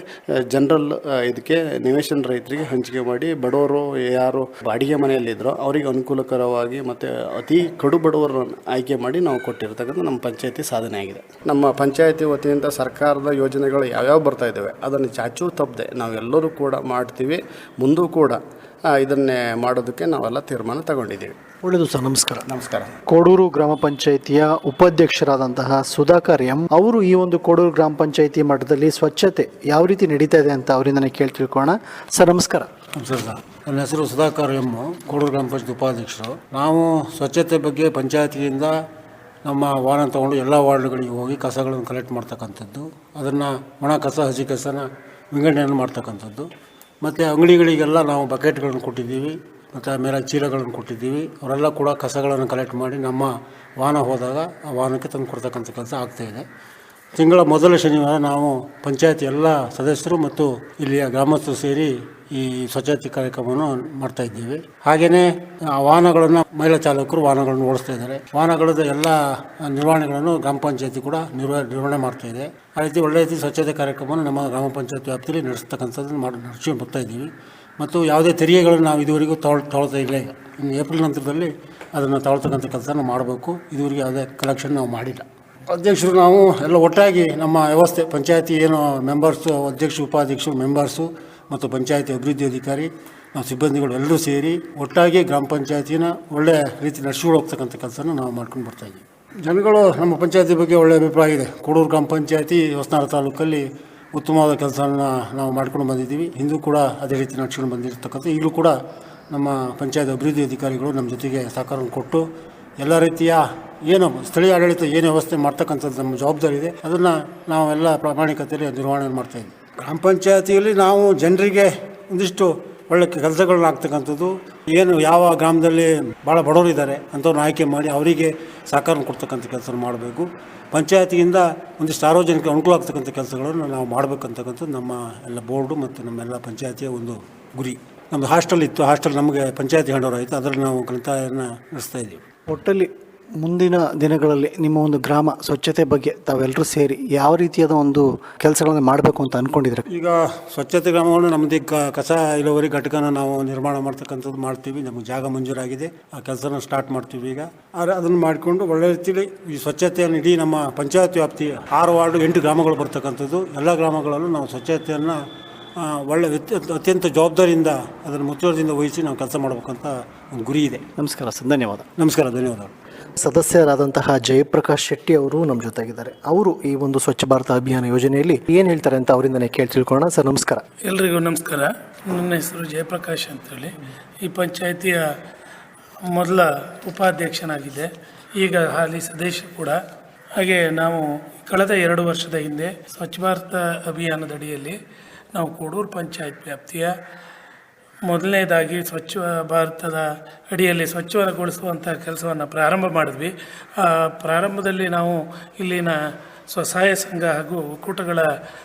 Speaker 2: ಜನರಲ್ ಇದಕ್ಕೆ ನಿವೇಶನ ರೈತರಿಗೆ ಹಂಚಿಕೆ ಮಾಡಿ ಬಡವರು ಯಾರು ಬಾಡಿಗೆ ಮನೆಯಲ್ಲಿದ್ದರೋ ಅವರಿಗೆ ಅನುಕೂಲಕರವಾಗಿ ಮತ್ತು ಅತಿ ಕಡು ಬಡವರನ್ನು ಆಯ್ಕೆ ಮಾಡಿ ನಾವು ಕೊಟ್ಟಿರ್ತಕ್ಕಂಥ ನಮ್ಮ ಪಂಚಾಯತಿ ಸಾಧನೆ ಆಗಿದೆ. ನಮ್ಮ ಪಂಚಾಯತಿ ವತಿಯಿಂದ ಸರ್ಕಾರದ ಯೋಜನೆಗಳು ಯಾವ್ಯಾವ ಬರ್ತಾ ಇದ್ದಾವೆ, ಅದನ್ನು ಚಾಚೂ ತಪ್ಪದೆ ನಾವೆಲ್ಲರೂ ಕೂಡ ಮಾಡ್ತೀವಿ, ಮುಂದೂ ಕೂಡ ಇದನ್ನೇ ಮಾಡೋದಕ್ಕೆ ನಾವೆಲ್ಲ ತೀರ್ಮಾನ ತಗೊಂಡಿದ್ದೀವಿ.
Speaker 3: ಒಳ್ಳೆಯದು ಸರ್ ನಮಸ್ಕಾರ.
Speaker 2: ನಮಸ್ಕಾರ.
Speaker 3: ಕೋಡೂರು ಗ್ರಾಮ ಪಂಚಾಯಿತಿಯ ಉಪಾಧ್ಯಕ್ಷರಾದಂತಹ ಸುಧಾಕರ್ ಎಂ ಅವರು ಈ ಒಂದು ಕೋಡೂರು ಗ್ರಾಮ ಪಂಚಾಯಿತಿ ಮಟ್ಟದಲ್ಲಿ ಸ್ವಚ್ಛತೆ ಯಾವ ರೀತಿ ನಡೀತಾ ಇದೆ ಅಂತ ಅವರಿಂದ ಕೇಳಿ ತಿಳ್ಕೋಣ ಸರ್ ನಮಸ್ಕಾರ.
Speaker 4: ನಮಸ್ಕಾರ ಸರ್. ನನ್ನ ಹೆಸರು ಸುಧಾಕರ್ ಎಂ ಕೋಡೂರು ಗ್ರಾಮ ಪಂಚಾಯತ್ ಉಪಾಧ್ಯಕ್ಷರು. ನಾವು ಸ್ವಚ್ಛತೆ ಬಗ್ಗೆ ಪಂಚಾಯತಿಯಿಂದ ನಮ್ಮ ವಾಹನ ತಗೊಂಡು ಎಲ್ಲ ವಾರ್ಡ್ಗಳಿಗೆ ಹೋಗಿ ಕಸಗಳನ್ನು ಕಲೆಕ್ಟ್ ಮಾಡ್ತಕ್ಕಂಥದ್ದು. ಅದನ್ನು ಒಣ ಕಸ ಹಸಿ ಕಸನ ವಿಂಗಡಣೆಯನ್ನು ಮಾಡ್ತಕ್ಕಂಥದ್ದು. ಮತ್ತು ಅಂಗಡಿಗಳಿಗೆಲ್ಲ ನಾವು ಬಕೆಟ್ಗಳನ್ನು ಕೊಟ್ಟಿದ್ದೀವಿ, ಮತ್ತು ಆಮೇಲೆ ಚೀಲಗಳನ್ನು ಕೊಟ್ಟಿದ್ದೀವಿ. ಅವರೆಲ್ಲ ಕೂಡ ಕಸಗಳನ್ನು ಕಲೆಕ್ಟ್ ಮಾಡಿ ನಮ್ಮ ವಾಹನ ಹೋದಾಗ ಆ ವಾಹನಕ್ಕೆ ತಂದು ಕೊಡ್ತಕ್ಕಂಥ ಕೆಲಸ ಆಗ್ತಾಯಿದೆ ತಿಂಗಳ ಮೊದಲ ಶನಿವಾರ ನಾವು ಪಂಚಾಯತ್ ಎಲ್ಲ ಸದಸ್ಯರು ಮತ್ತು ಇಲ್ಲಿಯ ಗ್ರಾಮಸ್ಥರು ಸೇರಿ ಈ ಸ್ವಚ್ಛತೆ ಕಾರ್ಯಕ್ರಮವನ್ನು ಮಾಡ್ತಾ ಇದ್ದೀವಿ. ಹಾಗೆಯೇ ವಾಹನಗಳನ್ನು ಮಹಿಳಾ ಚಾಲಕರು ವಾಹನಗಳನ್ನು ಓಡಿಸ್ತಾ ಇದ್ದಾರೆ. ವಾಹನಗಳದ್ದು ಎಲ್ಲ ನಿರ್ವಹಣೆಗಳನ್ನು ಗ್ರಾಮ ಪಂಚಾಯತಿ ಕೂಡ ನಿರ್ವ, ನಿರ್ವಹಣೆ ಮಾಡ್ತಾ ಇದೆ. ಆ ರೀತಿ ಒಳ್ಳೆಯ ರೀತಿ ಸ್ವಚ್ಛತೆ ಕಾರ್ಯಕ್ರಮವನ್ನು ನಮ್ಮ ಗ್ರಾಮ ಪಂಚಾಯತ್ ವ್ಯಾಪ್ತಿಯಲ್ಲಿ ನಡೆಸ್ತಕ್ಕಂಥದ್ದನ್ನು ಮಾಡಿ, ನಡೆಸಿ ಬರ್ತಾ ಇದ್ದೀವಿ. ಮತ್ತು ಯಾವುದೇ ತೆರಿಗೆಗಳನ್ನು ನಾವು ಇದುವರೆಗೂ ತೊಳ್ ತಗೊಳ್ತಾ ಇಲ್ಲ. ಇನ್ನು ಏಪ್ರಿಲ್ ನಂತರದಲ್ಲಿ ಅದನ್ನು ತಗೊಳ್ತಕ್ಕಂಥ ಕೆಲಸನ ಮಾಡಬೇಕು. ಇದುವರೆಗೆ ಯಾವುದೇ ಕಲೆಕ್ಷನ್ ನಾವು ಮಾಡಿಲ್ಲ. ಅಧ್ಯಕ್ಷರು ನಾವು ಎಲ್ಲ ಒಟ್ಟಾಗಿ ನಮ್ಮ ವ್ಯವಸ್ಥೆ, ಪಂಚಾಯತಿ ಏನು ಮೆಂಬರ್ಸು ಅಧ್ಯಕ್ಷ ಉಪಾಧ್ಯಕ್ಷರು ಮೆಂಬರ್ಸು ಮತ್ತು ಪಂಚಾಯತಿ ಅಭಿವೃದ್ಧಿ ಅಧಿಕಾರಿ ನಾವು ಸಿಬ್ಬಂದಿಗಳು ಎಲ್ಲರೂ ಸೇರಿ ಒಟ್ಟಾಗಿ ಗ್ರಾಮ ಪಂಚಾಯತಿನ ಒಳ್ಳೆಯ ರೀತಿ ನಡೆಸ್ಕೊಂಡು ಹೋಗ್ತಕ್ಕಂಥ ಕೆಲಸನ ನಾವು ಮಾಡ್ಕೊಂಡು ಬರ್ತಾ ಇದ್ದೀವಿ. ಜನಗಳು ನಮ್ಮ ಪಂಚಾಯತಿ ಬಗ್ಗೆ ಒಳ್ಳೆಯ ಅಭಿಪ್ರಾಯ ಇದೆ. ಕೂಡೂರು ಗ್ರಾಮ ಪಂಚಾಯತಿ ಹೊಸನಗರ ತಾಲೂಕಲ್ಲಿ ಉತ್ತಮವಾದ ಕೆಲಸನ ನಾವು ಮಾಡ್ಕೊಂಡು ಬಂದಿದ್ದೀವಿ. ಹಿಂದೂ ಕೂಡ ಅದೇ ರೀತಿ ನಡ್ಸ್ಕೊಂಡು ಬಂದಿರತಕ್ಕಂಥ ಈಗಲೂ ಕೂಡ ನಮ್ಮ ಪಂಚಾಯತ್ ಅಭಿವೃದ್ಧಿ ಅಧಿಕಾರಿಗಳು ನಮ್ಮ ಜೊತೆಗೆ ಸಹಕಾರವನ್ನು ಕೊಟ್ಟು ಎಲ್ಲ ರೀತಿಯ ಏನು ಸ್ಥಳೀಯ ಆಡಳಿತ ಏನು ವ್ಯವಸ್ಥೆ ಮಾಡ್ತಕ್ಕಂಥದ್ದು ನಮ್ಮ ಜವಾಬ್ದಾರಿ ಇದೆ. ಅದನ್ನು ನಾವೆಲ್ಲ ಪ್ರಾಮಾಣಿಕತೆಯಲ್ಲಿ ನಿರ್ವಹಣೆ ಮಾಡ್ತಾಯಿದ್ವಿ ಗ್ರಾಮ ಪಂಚಾಯತಿಯಲ್ಲಿ ನಾವು ಜನರಿಗೆ ಒಂದಿಷ್ಟು ಒಳ್ಳೆ ಕೆಲಸಗಳನ್ನ ಆಗ್ತಕ್ಕಂಥದ್ದು. ಏನು ಯಾವ ಗ್ರಾಮದಲ್ಲಿ ಭಾಳ ಬಡವರಿದ್ದಾರೆ ಅಂಥವ್ರನ್ನ ಆಯ್ಕೆ ಮಾಡಿ ಅವರಿಗೆ ಸಹಕಾರ ಕೊಡ್ತಕ್ಕಂಥ ಕೆಲಸ ಮಾಡಬೇಕು. ಪಂಚಾಯತಿಯಿಂದ ಒಂದಿಷ್ಟು ಸಾರ್ವಜನಿಕ ಅನುಕೂಲ ಆಗ್ತಕ್ಕಂಥ ಕೆಲಸಗಳನ್ನು ನಾವು ಮಾಡಬೇಕಂತಕ್ಕಂಥದ್ದು ನಮ್ಮ ಎಲ್ಲ ಬೋರ್ಡು ಮತ್ತು ನಮ್ಮೆಲ್ಲ ಪಂಚಾಯತಿಯ ಒಂದು ಗುರಿ. ನಮ್ಮದು ಹಾಸ್ಟೆಲ್ ಇತ್ತು. ಹಾಸ್ಟೆಲ್ ನಮಗೆ ಪಂಚಾಯತಿ ಹ್ಯಾಂಡ್ ಆಯಿತು ಅದರಲ್ಲಿ ನಾವು ಗ್ರಂಥಾಲಯನ ನಡೆಸ್ತಾ ಇದ್ದೀವಿ.
Speaker 3: ಒಟ್ಟಲ್ಲಿ ಮುಂದಿನ ದಿನಗಳಲ್ಲಿ ನಿಮ್ಮ ಒಂದು ಗ್ರಾಮ ಸ್ವಚ್ಛತೆ ಬಗ್ಗೆ ತಾವೆಲ್ಲರೂ ಸೇರಿ ಯಾವ ರೀತಿಯಾದ ಒಂದು ಕೆಲಸಗಳನ್ನು ಮಾಡಬೇಕು ಅಂತ ಅಂದ್ಕೊಂಡಿದ್ರೆ
Speaker 4: ಈಗ ಸ್ವಚ್ಛತೆ ಗ್ರಾಮವನ್ನು ನಮ್ಮದು ಕಸ ಇಳುವರಿ ಘಟಕನ ನಾವು ನಿರ್ಮಾಣ ಮಾಡ್ತಕ್ಕಂಥದ್ದು ಮಾಡ್ತೀವಿ. ನಮಗೆ ಜಾಗ ಮಂಜೂರಾಗಿದೆ. ಆ ಕೆಲಸನ ಸ್ಟಾರ್ಟ್ ಮಾಡ್ತೀವಿ ಈಗ. ಆದರೆ ಅದನ್ನು ಮಾಡಿಕೊಂಡು ಒಳ್ಳೆ ರೀತಿಯಲ್ಲಿ ಈ ಸ್ವಚ್ಛತೆಯನ್ನು ಇಡೀ ನಮ್ಮ ಪಂಚಾಯತ್ ವ್ಯಾಪ್ತಿ ಆರು ವಾರ್ಡು ಎಂಟು ಗ್ರಾಮಗಳು ಬರ್ತಕ್ಕಂಥದ್ದು. ಎಲ್ಲ ಗ್ರಾಮಗಳಲ್ಲೂ ನಾವು ಸ್ವಚ್ಛತೆಯನ್ನು ಒಳ್ಳೆ ಅತ್ಯಂತ ಜವಾಬ್ದಾರಿಯಿಂದ ಅದನ್ನು ಮುತುವರ್ಜಿಯಿಂದ ವಹಿಸಿ ನಾವು ಕೆಲಸ ಮಾಡಬೇಕಂತ ಒಂದು ಗುರಿ ಇದೆ.
Speaker 3: ನಮಸ್ಕಾರ ಸರ್ ಧನ್ಯವಾದ.
Speaker 4: ನಮಸ್ಕಾರ ಧನ್ಯವಾದಗಳು.
Speaker 3: ಸದಸ್ಯರಾದಂತಹ ಜಯಪ್ರಕಾಶ್ ಶೆಟ್ಟಿ ಅವರು ನಮ್ಮ ಜೊತೆಗಿದ್ದಾರೆ. ಅವರು ಈ ಒಂದು ಸ್ವಚ್ಛ ಭಾರತ ಅಭಿಯಾನ ಯೋಜನೆಯಲ್ಲಿ ಏನು ಹೇಳ್ತಾರೆ ಅಂತ ಅವರಿಂದನೇ ಕೇಳಿ ತಿಳ್ಕೊಳ್ಳೋಣ. ಸರ್, ನಮಸ್ಕಾರ.
Speaker 5: ಎಲ್ರಿಗೂ ನಮಸ್ಕಾರ. ನನ್ನ ಹೆಸರು ಜಯಪ್ರಕಾಶ್ ಅಂತೇಳಿ. ಈ ಪಂಚಾಯಿತಿಯ ಮೊದಲ ಉಪಾಧ್ಯಕ್ಷನಾಗಿದ್ದೆ. ಈಗ ಹಾಲಿ ಸದಸ್ಯ ಕೂಡ. ಹಾಗೆ ನಾವು ಕಳೆದ ಎರಡು ವರ್ಷದ ಹಿಂದೆ ಸ್ವಚ್ಛ ಭಾರತ ಅಭಿಯಾನದಡಿಯಲ್ಲಿ ನಾವು ಕೋಡೂರು ಪಂಚಾಯತ್ ವ್ಯಾಪ್ತಿಯ ಮೊದಲನೇದಾಗಿ ಸ್ವಚ್ಛ ಭಾರತದ ಅಡಿಯಲ್ಲಿ ಸ್ವಚ್ಛಗೊಳಿಸುವಂಥ ಕೆಲಸವನ್ನು ಪ್ರಾರಂಭ ಮಾಡಿದ್ವಿ. ಆ ಪ್ರಾರಂಭದಲ್ಲಿ ನಾವು ಇಲ್ಲಿನ ಸ್ವಸಹಾಯ ಸಂಘ ಹಾಗೂ ಒಕ್ಕೂಟಗಳ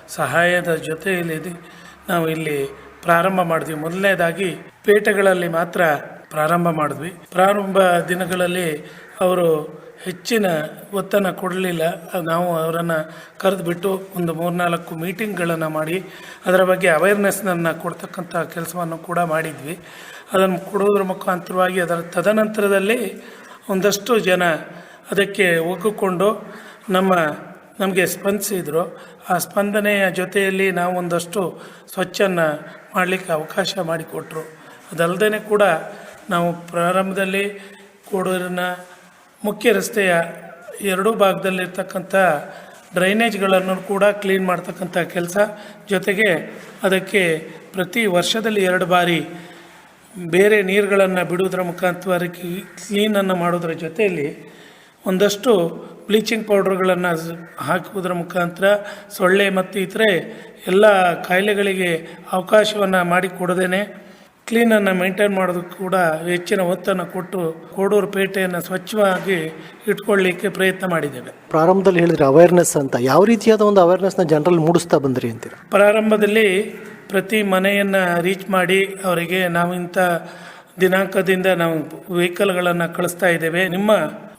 Speaker 5: ಸಹಾಯದ ಜೊತೆಯಲ್ಲಿ ನಾವು ಇಲ್ಲಿ ಪ್ರಾರಂಭ ಮಾಡಿದ್ವಿ. ಮೊದಲನೇದಾಗಿ ಪೇಟೆಗಳಲ್ಲಿ ಮಾತ್ರ ಪ್ರಾರಂಭ ಮಾಡಿದ್ವಿ. ಪ್ರಾರಂಭ ದಿನಗಳಲ್ಲಿ ಅವರು ಹೆಚ್ಚಿನ ಒತ್ತನ್ನು ಕೊಡಲಿಲ್ಲ. ನಾವು ಅವರನ್ನು ಕರೆದುಬಿಟ್ಟು ಒಂದು ಮೂರ್ನಾಲ್ಕು ಮೀಟಿಂಗ್ಗಳನ್ನು ಮಾಡಿ, ಅದರ ಬಗ್ಗೆ ಅವೇರ್ನೆಸ್ನನ್ನು ಕೊಡ್ತಕ್ಕಂಥ ಕೆಲಸವನ್ನು ಕೂಡ ಮಾಡಿದ್ವಿ. ಅದನ್ನು ಕೊಡೋದ್ರ ಮುಖಾಂತರವಾಗಿ ಅದರ ತದನಂತರದಲ್ಲಿ ಒಂದಷ್ಟು ಜನ ಅದಕ್ಕೆ ಒಗ್ಗಿಕೊಂಡು ನಮ್ಮ, ನಮಗೆ ಸ್ಪಂದಿಸಿದರು. ಆ ಸ್ಪಂದನೆಯ ಜೊತೆಯಲ್ಲಿ ನಾವು ಒಂದಷ್ಟು ಸ್ವಚ್ಛನ್ನು ಮಾಡಲಿಕ್ಕೆ ಅವಕಾಶ ಮಾಡಿಕೊಟ್ರು. ಅದಲ್ಲದೇ ಕೂಡ ನಾವು ಪ್ರಾರಂಭದಲ್ಲಿ ಕೋಡೂರಿನ ಮುಖ್ಯ ರಸ್ತೆಯ ಎರಡೂ ಭಾಗದಲ್ಲಿರ್ತಕ್ಕಂಥ ಡ್ರೈನೇಜ್ಗಳನ್ನು ಕೂಡ ಕ್ಲೀನ್ ಮಾಡ್ತಕ್ಕಂಥ ಕೆಲಸ. ಜೊತೆಗೆ ಅದಕ್ಕೆ ಪ್ರತಿ ವರ್ಷದಲ್ಲಿ ಎರಡು ಬಾರಿ ಬೇರೆ ನೀರುಗಳನ್ನು ಬಿಡುವುದರ ಮುಖಾಂತರ ಕ್ಲೀನನ್ನು ಮಾಡೋದ್ರ ಜೊತೆಯಲ್ಲಿ ಒಂದಷ್ಟು ಬ್ಲೀಚಿಂಗ್ ಪೌಡ್ರ್ಗಳನ್ನು ಹಾಕುವುದರ ಮುಖಾಂತರ ಸೊಳ್ಳೆ ಮತ್ತು ಇತರೆ ಎಲ್ಲ ಕಾಯಿಲೆಗಳಿಗೆ ಅವಕಾಶವನ್ನು ಮಾಡಿಕೊಡದೇನೆ. ಕ್ಲೀನನ್ನು ಮೇಂಟೈನ್ ಮಾಡೋದಕ್ಕೆ ಕೂಡ ಹೆಚ್ಚಿನ ಒತ್ತನ್ನು ಕೊಟ್ಟು ಕೋಡೂರು ಪೇಟೆಯನ್ನು ಸ್ವಚ್ಛವಾಗಿ ಇಟ್ಕೊಳ್ಳಿಕ್ಕೆ ಪ್ರಯತ್ನ ಮಾಡಿದ್ದೇವೆ.
Speaker 3: ಪ್ರಾರಂಭದಲ್ಲಿ ಹೇಳಿದ್ರೆ ಅವೇರ್ನೆಸ್ ಅಂತ ಯಾವ ರೀತಿಯಾದ ಒಂದು ಅವೇರ್ನೆಸ್ನ ಜನರಲ್ಲಿ ಮೂಡಿಸ್ತಾ ಬಂದ್ರಿ ಅಂತೀರ?
Speaker 5: ಪ್ರಾರಂಭದಲ್ಲಿ ಪ್ರತಿ ಮನೆಯನ್ನು ರೀಚ್ ಮಾಡಿ ಅವರಿಗೆ ನಾವು ಇಂಥ ದಿನಾಂಕದಿಂದ ನಾವು ವೆಹಿಕಲ್ಗಳನ್ನು ಕಳಿಸ್ತಾ ಇದ್ದೇವೆ. ನಿಮ್ಮ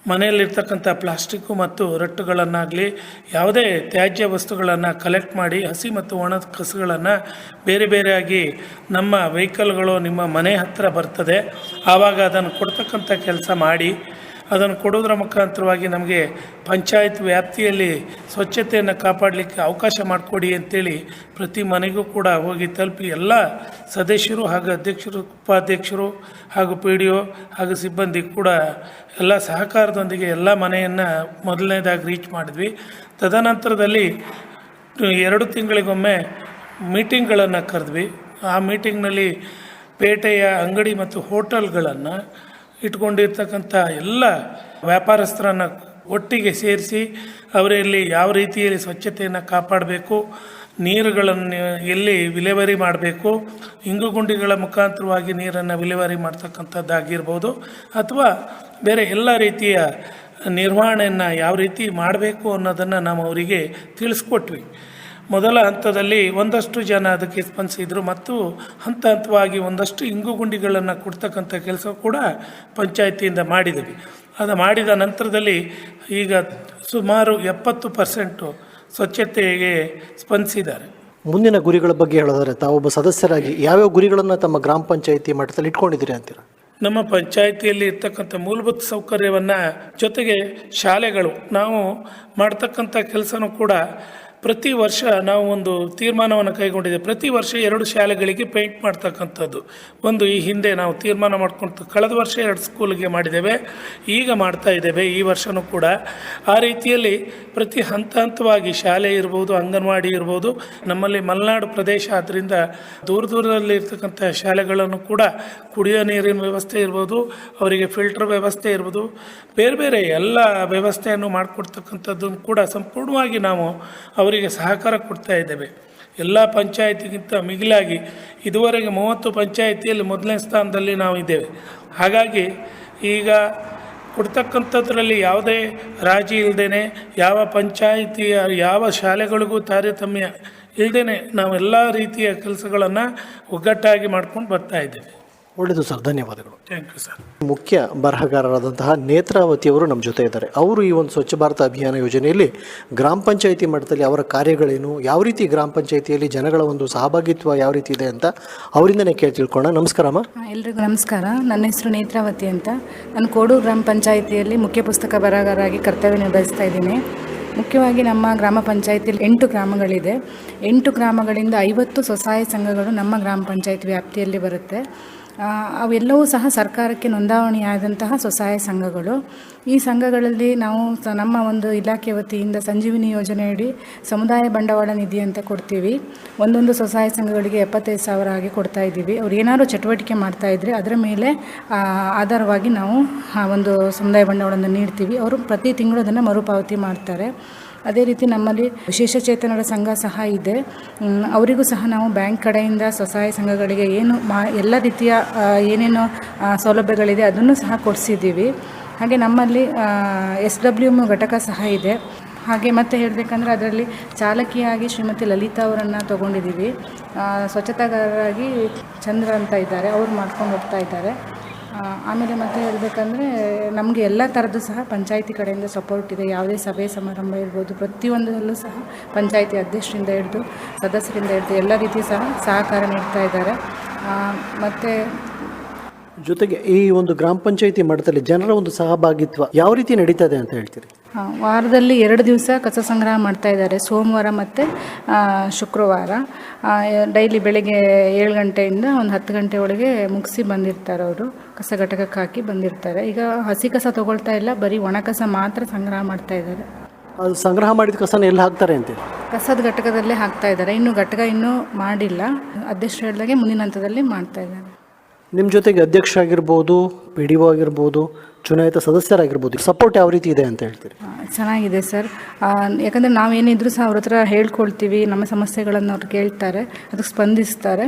Speaker 5: ಮನೆಯಲ್ಲಿರ್ತಕ್ಕಂಥ ಪ್ಲಾಸ್ಟಿಕ್ಕು ಮತ್ತು ರಟ್ಟುಗಳನ್ನಾಗಲಿ, ಯಾವುದೇ ತ್ಯಾಜ್ಯ ವಸ್ತುಗಳನ್ನು ಕಲೆಕ್ಟ್ ಮಾಡಿ, ಹಸಿ ಮತ್ತು ಒಣ ಕಸಗಳನ್ನು ಬೇರೆ ಬೇರೆಯಾಗಿ ನಮ್ಮ ವೆಹಿಕಲ್ಗಳು ನಿಮ್ಮ ಮನೆ ಹತ್ತಿರ ಬರ್ತದೆ. ಆವಾಗ ಅದನ್ನು ಕೊಡ್ತಕ್ಕಂಥ ಕೆಲಸ ಮಾಡಿ ಅದನ್ನು ಕೊಡೋದ್ರ ಮುಖಾಂತರವಾಗಿ ನಮಗೆ ಪಂಚಾಯತ್ ವ್ಯಾಪ್ತಿಯಲ್ಲಿ ಸ್ವಚ್ಛತೆಯನ್ನು ಕಾಪಾಡಲಿಕ್ಕೆ ಅವಕಾಶ ಮಾಡಿಕೊಡಿ ಅಂತೇಳಿ ಪ್ರತಿ ಮನೆಗೂ ಕೂಡ ಹೋಗಿ ತಲುಪಿ ಎಲ್ಲ ಸದಸ್ಯರು ಹಾಗೂ ಅಧ್ಯಕ್ಷರು, ಉಪಾಧ್ಯಕ್ಷರು ಹಾಗೂ ಪಿ ಡಿ ಒ ಹಾಗೂ ಸಿಬ್ಬಂದಿ ಕೂಡ ಎಲ್ಲ ಸಹಕಾರದೊಂದಿಗೆ ಎಲ್ಲ ಮನೆಯನ್ನು ಮೊದಲನೇದಾಗಿ ರೀಚ್ ಮಾಡಿದ್ವಿ. ತದನಂತರದಲ್ಲಿ ಎರಡು ತಿಂಗಳಿಗೊಮ್ಮೆ ಮೀಟಿಂಗ್ಗಳನ್ನು ಕರೆದ್ವಿ. ಆ ಮೀಟಿಂಗ್ನಲ್ಲಿ ಪೇಟೆಯ ಅಂಗಡಿ ಮತ್ತು ಹೋಟೆಲ್ಗಳನ್ನು ಇಟ್ಕೊಂಡಿರ್ತಕ್ಕಂಥ ಎಲ್ಲ ವ್ಯಾಪಾರಸ್ಥರನ್ನು ಒಟ್ಟಿಗೆ ಸೇರಿಸಿ ಅವರಲ್ಲಿ ಯಾವ ರೀತಿಯಲ್ಲಿ ಸ್ವಚ್ಛತೆಯನ್ನು ಕಾಪಾಡಬೇಕು, ನೀರುಗಳನ್ನು ಎಲ್ಲಿ ವಿಲೇವಾರಿ ಮಾಡಬೇಕು, ಇಂಗು ಗುಂಡಿಗಳ ಮುಖಾಂತರವಾಗಿ ನೀರನ್ನು ವಿಲೇವಾರಿ ಮಾಡ್ತಕ್ಕಂಥದ್ದಾಗಿರ್ಬೋದು, ಅಥವಾ ಬೇರೆ ಎಲ್ಲ ರೀತಿಯ ನಿರ್ವಹಣೆಯನ್ನು ಯಾವ ರೀತಿ ಮಾಡಬೇಕು ಅನ್ನೋದನ್ನು ನಾವು ಅವರಿಗೆ ತಿಳಿಸ್ಕೊಟ್ವಿ. ಮೊದಲ ಹಂತದಲ್ಲಿ ಒಂದಷ್ಟು ಜನ ಅದಕ್ಕೆ ಸ್ಪಂದಿಸಿದರು ಮತ್ತು ಹಂತ ಹಂತವಾಗಿ ಒಂದಷ್ಟು ಇಂಗು ಗುಂಡಿಗಳನ್ನು ಕೊಡ್ತಕ್ಕಂಥ ಕೆಲಸ ಕೂಡ ಪಂಚಾಯತಿಯಿಂದ ಮಾಡಿದ್ವಿ. ಅದು ಮಾಡಿದ ನಂತರದಲ್ಲಿ ಈಗ ಸುಮಾರು ಎಪ್ಪತ್ತು ಪರ್ಸೆಂಟು ಸ್ವಚ್ಛತೆಗೆ ಸ್ಪಂದಿಸಿದ್ದಾರೆ.
Speaker 1: ಮುಂದಿನ ಗುರಿಗಳ ಬಗ್ಗೆ ಹೇಳೋದಾದ್ರೆ ತಾವೊಬ್ಬ ಸದಸ್ಯರಾಗಿ ಯಾವ್ಯಾವ ಗುರಿಗಳನ್ನು ತಮ್ಮ ಗ್ರಾಮ ಪಂಚಾಯಿತಿ ಮಟ್ಟದಲ್ಲಿ ಇಟ್ಕೊಂಡಿದ್ದೀರಿ ಅಂತೀರ?
Speaker 5: ನಮ್ಮ ಪಂಚಾಯಿತಿಯಲ್ಲಿ ಇರ್ತಕ್ಕಂಥ ಮೂಲಭೂತ ಸೌಕರ್ಯವನ್ನು ಜೊತೆಗೆ ಶಾಲೆಗಳು ನಾವು ಮಾಡ್ತಕ್ಕಂಥ ಕೆಲಸನೂ ಕೂಡ ಪ್ರತಿ ವರ್ಷ ನಾವು ಒಂದು ತೀರ್ಮಾನವನ್ನು ಕೈಗೊಂಡಿದೆ ಪ್ರತಿ ವರ್ಷ ಎರಡು ಶಾಲೆಗಳಿಗೆ ಪೇಂಟ್ ಮಾಡ್ತಕ್ಕಂಥದ್ದು. ಒಂದು ಈ ಹಿಂದೆ ನಾವು ತೀರ್ಮಾನ ಮಾಡ್ಕೊಂಡು ಕಳೆದ ವರ್ಷ ಎರಡು ಸ್ಕೂಲ್ಗೆ ಮಾಡಿದ್ದೇವೆ. ಈಗ ಮಾಡ್ತಾ ಇದ್ದೇವೆ. ಈ ವರ್ಷವೂ ಕೂಡ ಆ ರೀತಿಯಲ್ಲಿ ಪ್ರತಿ ಹಂತ ಹಂತವಾಗಿ ಶಾಲೆ ಇರ್ಬೋದು, ಅಂಗನವಾಡಿ ಇರ್ಬೋದು, ನಮ್ಮಲ್ಲಿ ಮಲೆನಾಡು ಪ್ರದೇಶ ಆದ್ದರಿಂದ ದೂರ ದೂರದಲ್ಲಿ ಇರ್ತಕ್ಕಂಥ ಶಾಲೆಗಳನ್ನು ಕೂಡ ಕುಡಿಯೋ ನೀರಿನ ವ್ಯವಸ್ಥೆ ಇರ್ಬೋದು, ಅವರಿಗೆ ಫಿಲ್ಟರ್ ವ್ಯವಸ್ಥೆ ಇರ್ಬೋದು, ಬೇರೆ ಬೇರೆ ಎಲ್ಲ ವ್ಯವಸ್ಥೆಯನ್ನು ಮಾಡಿಕೊಡ್ತಕ್ಕಂಥದ್ದನ್ನು ಕೂಡ ಸಂಪೂರ್ಣವಾಗಿ ನಾವು ಅವರಿಗೆ ಸಹಕಾರ ಕೊಡ್ತಾ ಇದ್ದೇವೆ. ಎಲ್ಲ ಪಂಚಾಯತಿಗಿಂತ ಮಿಗಿಲಾಗಿ ಇದುವರೆಗೆ ಮೂವತ್ತು ಪಂಚಾಯಿತಿಯಲ್ಲಿ ಮೊದಲನೇ ಸ್ಥಾನದಲ್ಲಿ ನಾವು ಇದ್ದೇವೆ. ಹಾಗಾಗಿ ಈಗ ಕೊಡ್ತಕ್ಕಂಥದ್ರಲ್ಲಿ ಯಾವುದೇ ರಾಜಿ ಇಲ್ಲದೇ ಯಾವ ಪಂಚಾಯಿತಿಯ, ಯಾವ ಶಾಲೆಗಳಿಗೂ ತಾರತಮ್ಯ ಇಲ್ಲದೇ ನಾವೆಲ್ಲ ರೀತಿಯ ಕೆಲಸಗಳನ್ನು ಒಗ್ಗಟ್ಟಾಗಿ ಮಾಡ್ಕೊಂಡು ಬರ್ತಾ ಇದ್ದೇವೆ.
Speaker 1: ಒಳ್ಳೆಯದು ಸರ್ ಧನ್ಯವಾದಗಳು.
Speaker 5: ಥ್ಯಾಂಕ್ ಯು ಸರ್
Speaker 1: ಮುಖ್ಯ ಬರಹಗಾರರಾದಂತಹ ನೇತ್ರಾವತಿ ಅವರು ನಮ್ಮ ಜೊತೆ ಇದ್ದಾರೆ. ಅವರು ಈ ಒಂದು ಸ್ವಚ್ಛ ಭಾರತ ಅಭಿಯಾನ ಯೋಜನೆಯಲ್ಲಿ ಗ್ರಾಮ ಪಂಚಾಯಿತಿ ಮಟ್ಟದಲ್ಲಿ ಅವರ ಕಾರ್ಯಗಳೇನು ಯಾವ ರೀತಿ ಗ್ರಾಮ ಪಂಚಾಯಿತಿಯಲ್ಲಿ ಜನಗಳ ಒಂದು ಸಹಭಾಗಿತ್ವ ಯಾವ ರೀತಿ ಇದೆ ಅಂತ ಅವರಿಂದನೇ ಕೇಳಿ ತಿಳ್ಕೊಳ್ಳೋಣ. ನಮಸ್ಕಾರಮ್ಮ
Speaker 6: ಹಾಂ, ಎಲ್ರಿಗೂ ನಮಸ್ಕಾರ. ನನ್ನ ಹೆಸರು ನೇತ್ರಾವತಿ ಅಂತ. ನಾನು ಕೋಡೂರು ಗ್ರಾಮ ಪಂಚಾಯಿತಿಯಲ್ಲಿ ಮುಖ್ಯ ಪುಸ್ತಕ ಬರಹಗಾರಾಗಿ ಕರ್ತವ್ಯ ನಿರ್ವಹಿಸ್ತಾ ಇದ್ದೀನಿ. ಮುಖ್ಯವಾಗಿ ನಮ್ಮ ಗ್ರಾಮ ಪಂಚಾಯಿತಿಯಲ್ಲಿ ಎಂಟು ಗ್ರಾಮಗಳಿದೆ. ಎಂಟು ಗ್ರಾಮಗಳಿಂದ ಐವತ್ತು ಸ್ವಸಹಾಯ ಸಂಘಗಳು ನಮ್ಮ ಗ್ರಾಮ ಪಂಚಾಯತ್ ವ್ಯಾಪ್ತಿಯಲ್ಲಿ ಬರುತ್ತೆ. ಅವೆಲ್ಲವೂ ಸಹ ಸರ್ಕಾರಕ್ಕೆ ನೋಂದಾವಣಿಯಾದಂತಹ ಸ್ವಸಹಾಯ ಸಂಘಗಳು. ಈ ಸಂಘಗಳಲ್ಲಿ ನಾವು ನಮ್ಮ ಒಂದು ಇಲಾಖೆ ವತಿಯಿಂದ ಸಂಜೀವಿನಿ ಯೋಜನೆಯಡಿ ಸಮುದಾಯ ಬಂಡವಾಳ ನಿಧಿ ಅಂತ ಕೊಡ್ತೀವಿ. ಒಂದೊಂದು ಸ್ವಸಹಾಯ ಸಂಘಗಳಿಗೆ ಎಪ್ಪತ್ತೈದು ಸಾವಿರ ಆಗಿ ಕೊಡ್ತಾ ಇದ್ದೀವಿ. ಅವ್ರು ಏನಾದರೂ ಚಟುವಟಿಕೆ ಮಾಡ್ತಾ ಇದ್ರೆ ಅದರ ಮೇಲೆ ಆಧಾರವಾಗಿ ನಾವು ಒಂದು ಸಮುದಾಯ ಬಂಡವಾಳವನ್ನು ನೀಡ್ತೀವಿ. ಅವರು ಪ್ರತಿ ತಿಂಗಳು ಅದನ್ನು ಮರುಪಾವತಿ ಮಾಡ್ತಾರೆ. ಅದೇ ರೀತಿ ನಮ್ಮಲ್ಲಿ ವಿಶೇಷ ಚೇತನರ ಸಂಘ ಸಹ ಇದೆ. ಅವರಿಗೂ ಸಹ ನಾವು ಬ್ಯಾಂಕ್ ಕಡೆಯಿಂದ ಸ್ವಸಹಾಯ ಸಂಘಗಳಿಗೆ ಏನು ಮಾ, ಎಲ್ಲ ರೀತಿಯ ಏನೇನು ಸೌಲಭ್ಯಗಳಿದೆ ಅದನ್ನು ಸಹ ಕೊಡಿಸಿದ್ದೀವಿ. ಹಾಗೆ ನಮ್ಮಲ್ಲಿ ಎಸ್ ಡಬ್ಲ್ಯೂ ಘಟಕ ಸಹ ಇದೆ. ಹಾಗೆ ಮತ್ತೆ ಹೇಳಬೇಕಂದ್ರೆ ಅದರಲ್ಲಿ ಚಾಲಕಿಯಾಗಿ ಶ್ರೀಮತಿ ಲಲಿತಾ ಅವರನ್ನು ತಗೊಂಡಿದ್ದೀವಿ. ಸ್ವಚ್ಛತಾಗಾರರಾಗಿ ಚಂದ್ರ ಅಂತ ಇದ್ದಾರೆ. ಅವ್ರು ಮಾಡ್ಕೊಂಡು ಹೋಗ್ತಾ ಇದ್ದಾರೆ. ಆಮೇಲೆ ಮತ್ತೆ ಹೇಳಬೇಕಂದ್ರೆ ನಮಗೆ ಎಲ್ಲ ಥರದ್ದು ಸಹ ಪಂಚಾಯಿತಿ ಕಡೆಯಿಂದ ಸಪೋರ್ಟ್ ಇದೆ. ಯಾವುದೇ ಸಭೆ ಸಮಾರಂಭ ಇರ್ಬೋದು, ಪ್ರತಿಯೊಂದರಲ್ಲೂ ಸಹ ಪಂಚಾಯಿತಿ ಅಧ್ಯಕ್ಷರಿಂದ ಹಿಡಿದು, ಸದಸ್ಯರಿಂದ ಹಿಡಿದು ಎಲ್ಲ ರೀತಿ ಸಹ ಸಹಕಾರ ನೀಡ್ತಾ ಇದ್ದಾರೆ. ಮತ್ತು
Speaker 1: ಜೊತೆಗೆ ಈ ಒಂದು ಗ್ರಾಮ ಪಂಚಾಯಿತಿ ಮಟ್ಟದಲ್ಲಿ ಜನರ ಒಂದು ಸಹಭಾಗಿತ್ವ ಯಾವ ರೀತಿ ನಡೀತದೆ ಅಂತ ಹೇಳ್ತೀರಿ?
Speaker 6: ವಾರದಲ್ಲಿ ಎರಡು ದಿವಸ ಕಸ ಸಂಗ್ರಹ ಮಾಡ್ತಾ ಇದ್ದಾರೆ. ಸೋಮವಾರ ಮತ್ತು ಶುಕ್ರವಾರ. ಡೈಲಿ ಬೆಳಗ್ಗೆ ಏಳು ಗಂಟೆಯಿಂದ ಒಂದು ಹತ್ತು ಗಂಟೆ ಒಳಗೆ ಮುಗಿಸಿ ಬಂದಿರ್ತಾರೆ ಅವರು. ಕಸ ಘಟಕಕ್ಕೆ ಹಾಕಿ ಬಂದಿರ್ತಾರೆ. ಈಗ ಹಸಿ ಕಸ ತೊಗೊಳ್ತಾ ಇಲ್ಲ ಬರೀ ಒಣ ಕಸ ಮಾತ್ರ ಸಂಗ್ರಹ ಮಾಡ್ತಾ ಇದ್ದಾರೆ.
Speaker 1: ಅದು ಸಂಗ್ರಹ ಮಾಡಿದ ಕಸನ ಎಲ್ಲಿ ಹಾಕ್ತಾರೆ ಅಂತ?
Speaker 6: ಕಸದ ಘಟಕದಲ್ಲೇ ಹಾಕ್ತಾ ಇದ್ದಾರೆ. ಇನ್ನು ಘಟಕ ಇನ್ನೂ ಮಾಡಿಲ್ಲ. ಅಧ್ಯಕ್ಷರು ಹೇಳಿದಾಗೆ ಮುಂದಿನ ಹಂತದಲ್ಲಿ ಮಾಡ್ತಾ ಇದ್ದಾರೆ.
Speaker 1: ನಿಮ್ಮ ಜೊತೆಗೆ ಅಧ್ಯಕ್ಷ ಆಗಿರ್ಬೋದು ಪಿ ಡಿ ಒ ಆಗಿರ್ಬೋದು ಚುನಾಯಿತ ಸದಸ್ಯರಾಗಿರ್ಬೋದು. ಸಪೋರ್ಟ್ ಯಾವ ರೀತಿ ಇದೆ ಅಂತ ಹೇಳ್ತೀರಿ?
Speaker 6: ಚೆನ್ನಾಗಿದೆ ಸರ್. ಯಾಕಂದರೆ ನಾವೇನಿದ್ರು ಸಹ ಅವ್ರ ಹತ್ರ ಹೇಳ್ಕೊಳ್ತೀವಿ, ನಮ್ಮ ಸಮಸ್ಯೆಗಳನ್ನು ಅವ್ರು ಕೇಳ್ತಾರೆ ಅದಕ್ಕೆ ಸ್ಪಂದಿಸ್ತಾರೆ.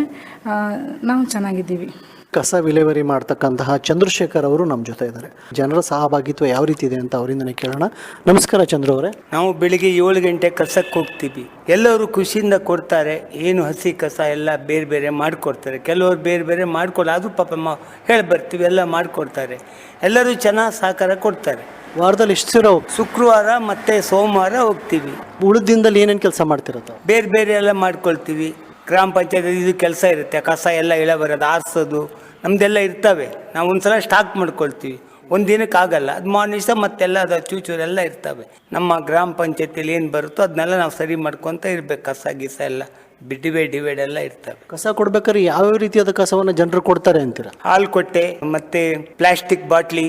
Speaker 6: ನಾವು ಚೆನ್ನಾಗಿದ್ದೀವಿ.
Speaker 1: ಕಸ ವಿಲೇವರಿ ಮಾಡ್ತಕ್ಕಂತಹ ಚಂದ್ರಶೇಖರ್ ಅವರು ನಮ್ಮ ಜೊತೆ ಇದ್ದಾರೆ. ಜನರ ಸಹಭಾಗಿತ್ವ ಯಾವ ರೀತಿ ಇದೆ ಅಂತ ಅವರಿಂದನೇ ಕೇಳೋಣ. ನಮಸ್ಕಾರ ಚಂದ್ರ ಅವರೇ.
Speaker 7: ನಾವು ಬೆಳಿಗ್ಗೆ ಏಳು ಗಂಟೆ ಕಸಕ್ಕೆ ಹೋಗ್ತೀವಿ. ಎಲ್ಲರೂ ಖುಷಿಯಿಂದ ಕೊಡ್ತಾರೆ. ಏನು ಹಸಿ ಕಸ ಎಲ್ಲ ಬೇರೆ ಬೇರೆ ಮಾಡಿಕೊಡ್ತಾರೆ. ಕೆಲವರು ಬೇರೆ ಬೇರೆ ಮಾಡಿಕೊಡ ಅದು ಪಾಪ ಮ ಹೇಳಿ ಬರ್ತೀವಿ ಎಲ್ಲ ಮಾಡಿಕೊಡ್ತಾರೆ. ಎಲ್ಲರೂ ಚೆನ್ನಾಗಿ ಸಹಕಾರ ಕೊಡ್ತಾರೆ.
Speaker 1: ವಾರದಲ್ಲಿ ಎಷ್ಟು ಸಿರ
Speaker 7: ಶುಕ್ರವಾರ ಮತ್ತೆ ಸೋಮವಾರ ಹೋಗ್ತೀವಿ.
Speaker 1: ಉಳಿದ ದಿನದಲ್ಲಿ ಏನೇನು ಕೆಲಸ ಮಾಡ್ತಿರತ್ತ?
Speaker 7: ಬೇರೆ ಬೇರೆ ಎಲ್ಲ ಮಾಡ್ಕೊಳ್ತೀವಿ. ಗ್ರಾಮ ಪಂಚಾಯತ್ ಇದು ಕೆಲಸ ಇರುತ್ತೆ ಕಸ ಎಲ್ಲ ಇಳೆ ಬರೋದು ಆರಿಸೋದು ನಮ್ಮದೆಲ್ಲ ಇರ್ತವೆ. ನಾವು ಒಂದು ಸಲ ಸ್ಟಾಕ್ ಮಾಡ್ಕೊಳ್ತೀವಿ. ಒಂದು ದಿನಕ್ಕೆ ಆಗಲ್ಲ. ಅದು ಮಾರ್ನಿಂಗ್ ಮತ್ತೆಲ್ಲ ಅದು ಚೂಚೂರೆಲ್ಲ ಇರ್ತವೆ. ನಮ್ಮ ಗ್ರಾಮ ಪಂಚಾಯತಿಲಿ ಏನು ಬರುತ್ತೋ ಅದನ್ನೆಲ್ಲ ನಾವು ಸರಿ ಮಾಡ್ಕೊತ ಇರ್ಬೇಕು. ಕಸ ಗೀಸ ಎಲ್ಲ ಡಿವೈಡ್ ಡಿವೈಡ್ ಎಲ್ಲ ಇರ್ತವೆ.
Speaker 1: ಕಸ ಕೊಡ್ಬೇಕಾದ್ರೆ ಯಾವ ರೀತಿಯಾದ ಕಸವನ್ನು ಜನರು ಕೊಡ್ತಾರೆ ಅಂತೀರ?
Speaker 7: ಹಾಲು ಕೊಟ್ಟೆ ಮತ್ತೆ ಪ್ಲಾಸ್ಟಿಕ್ ಬಾಟ್ಲಿ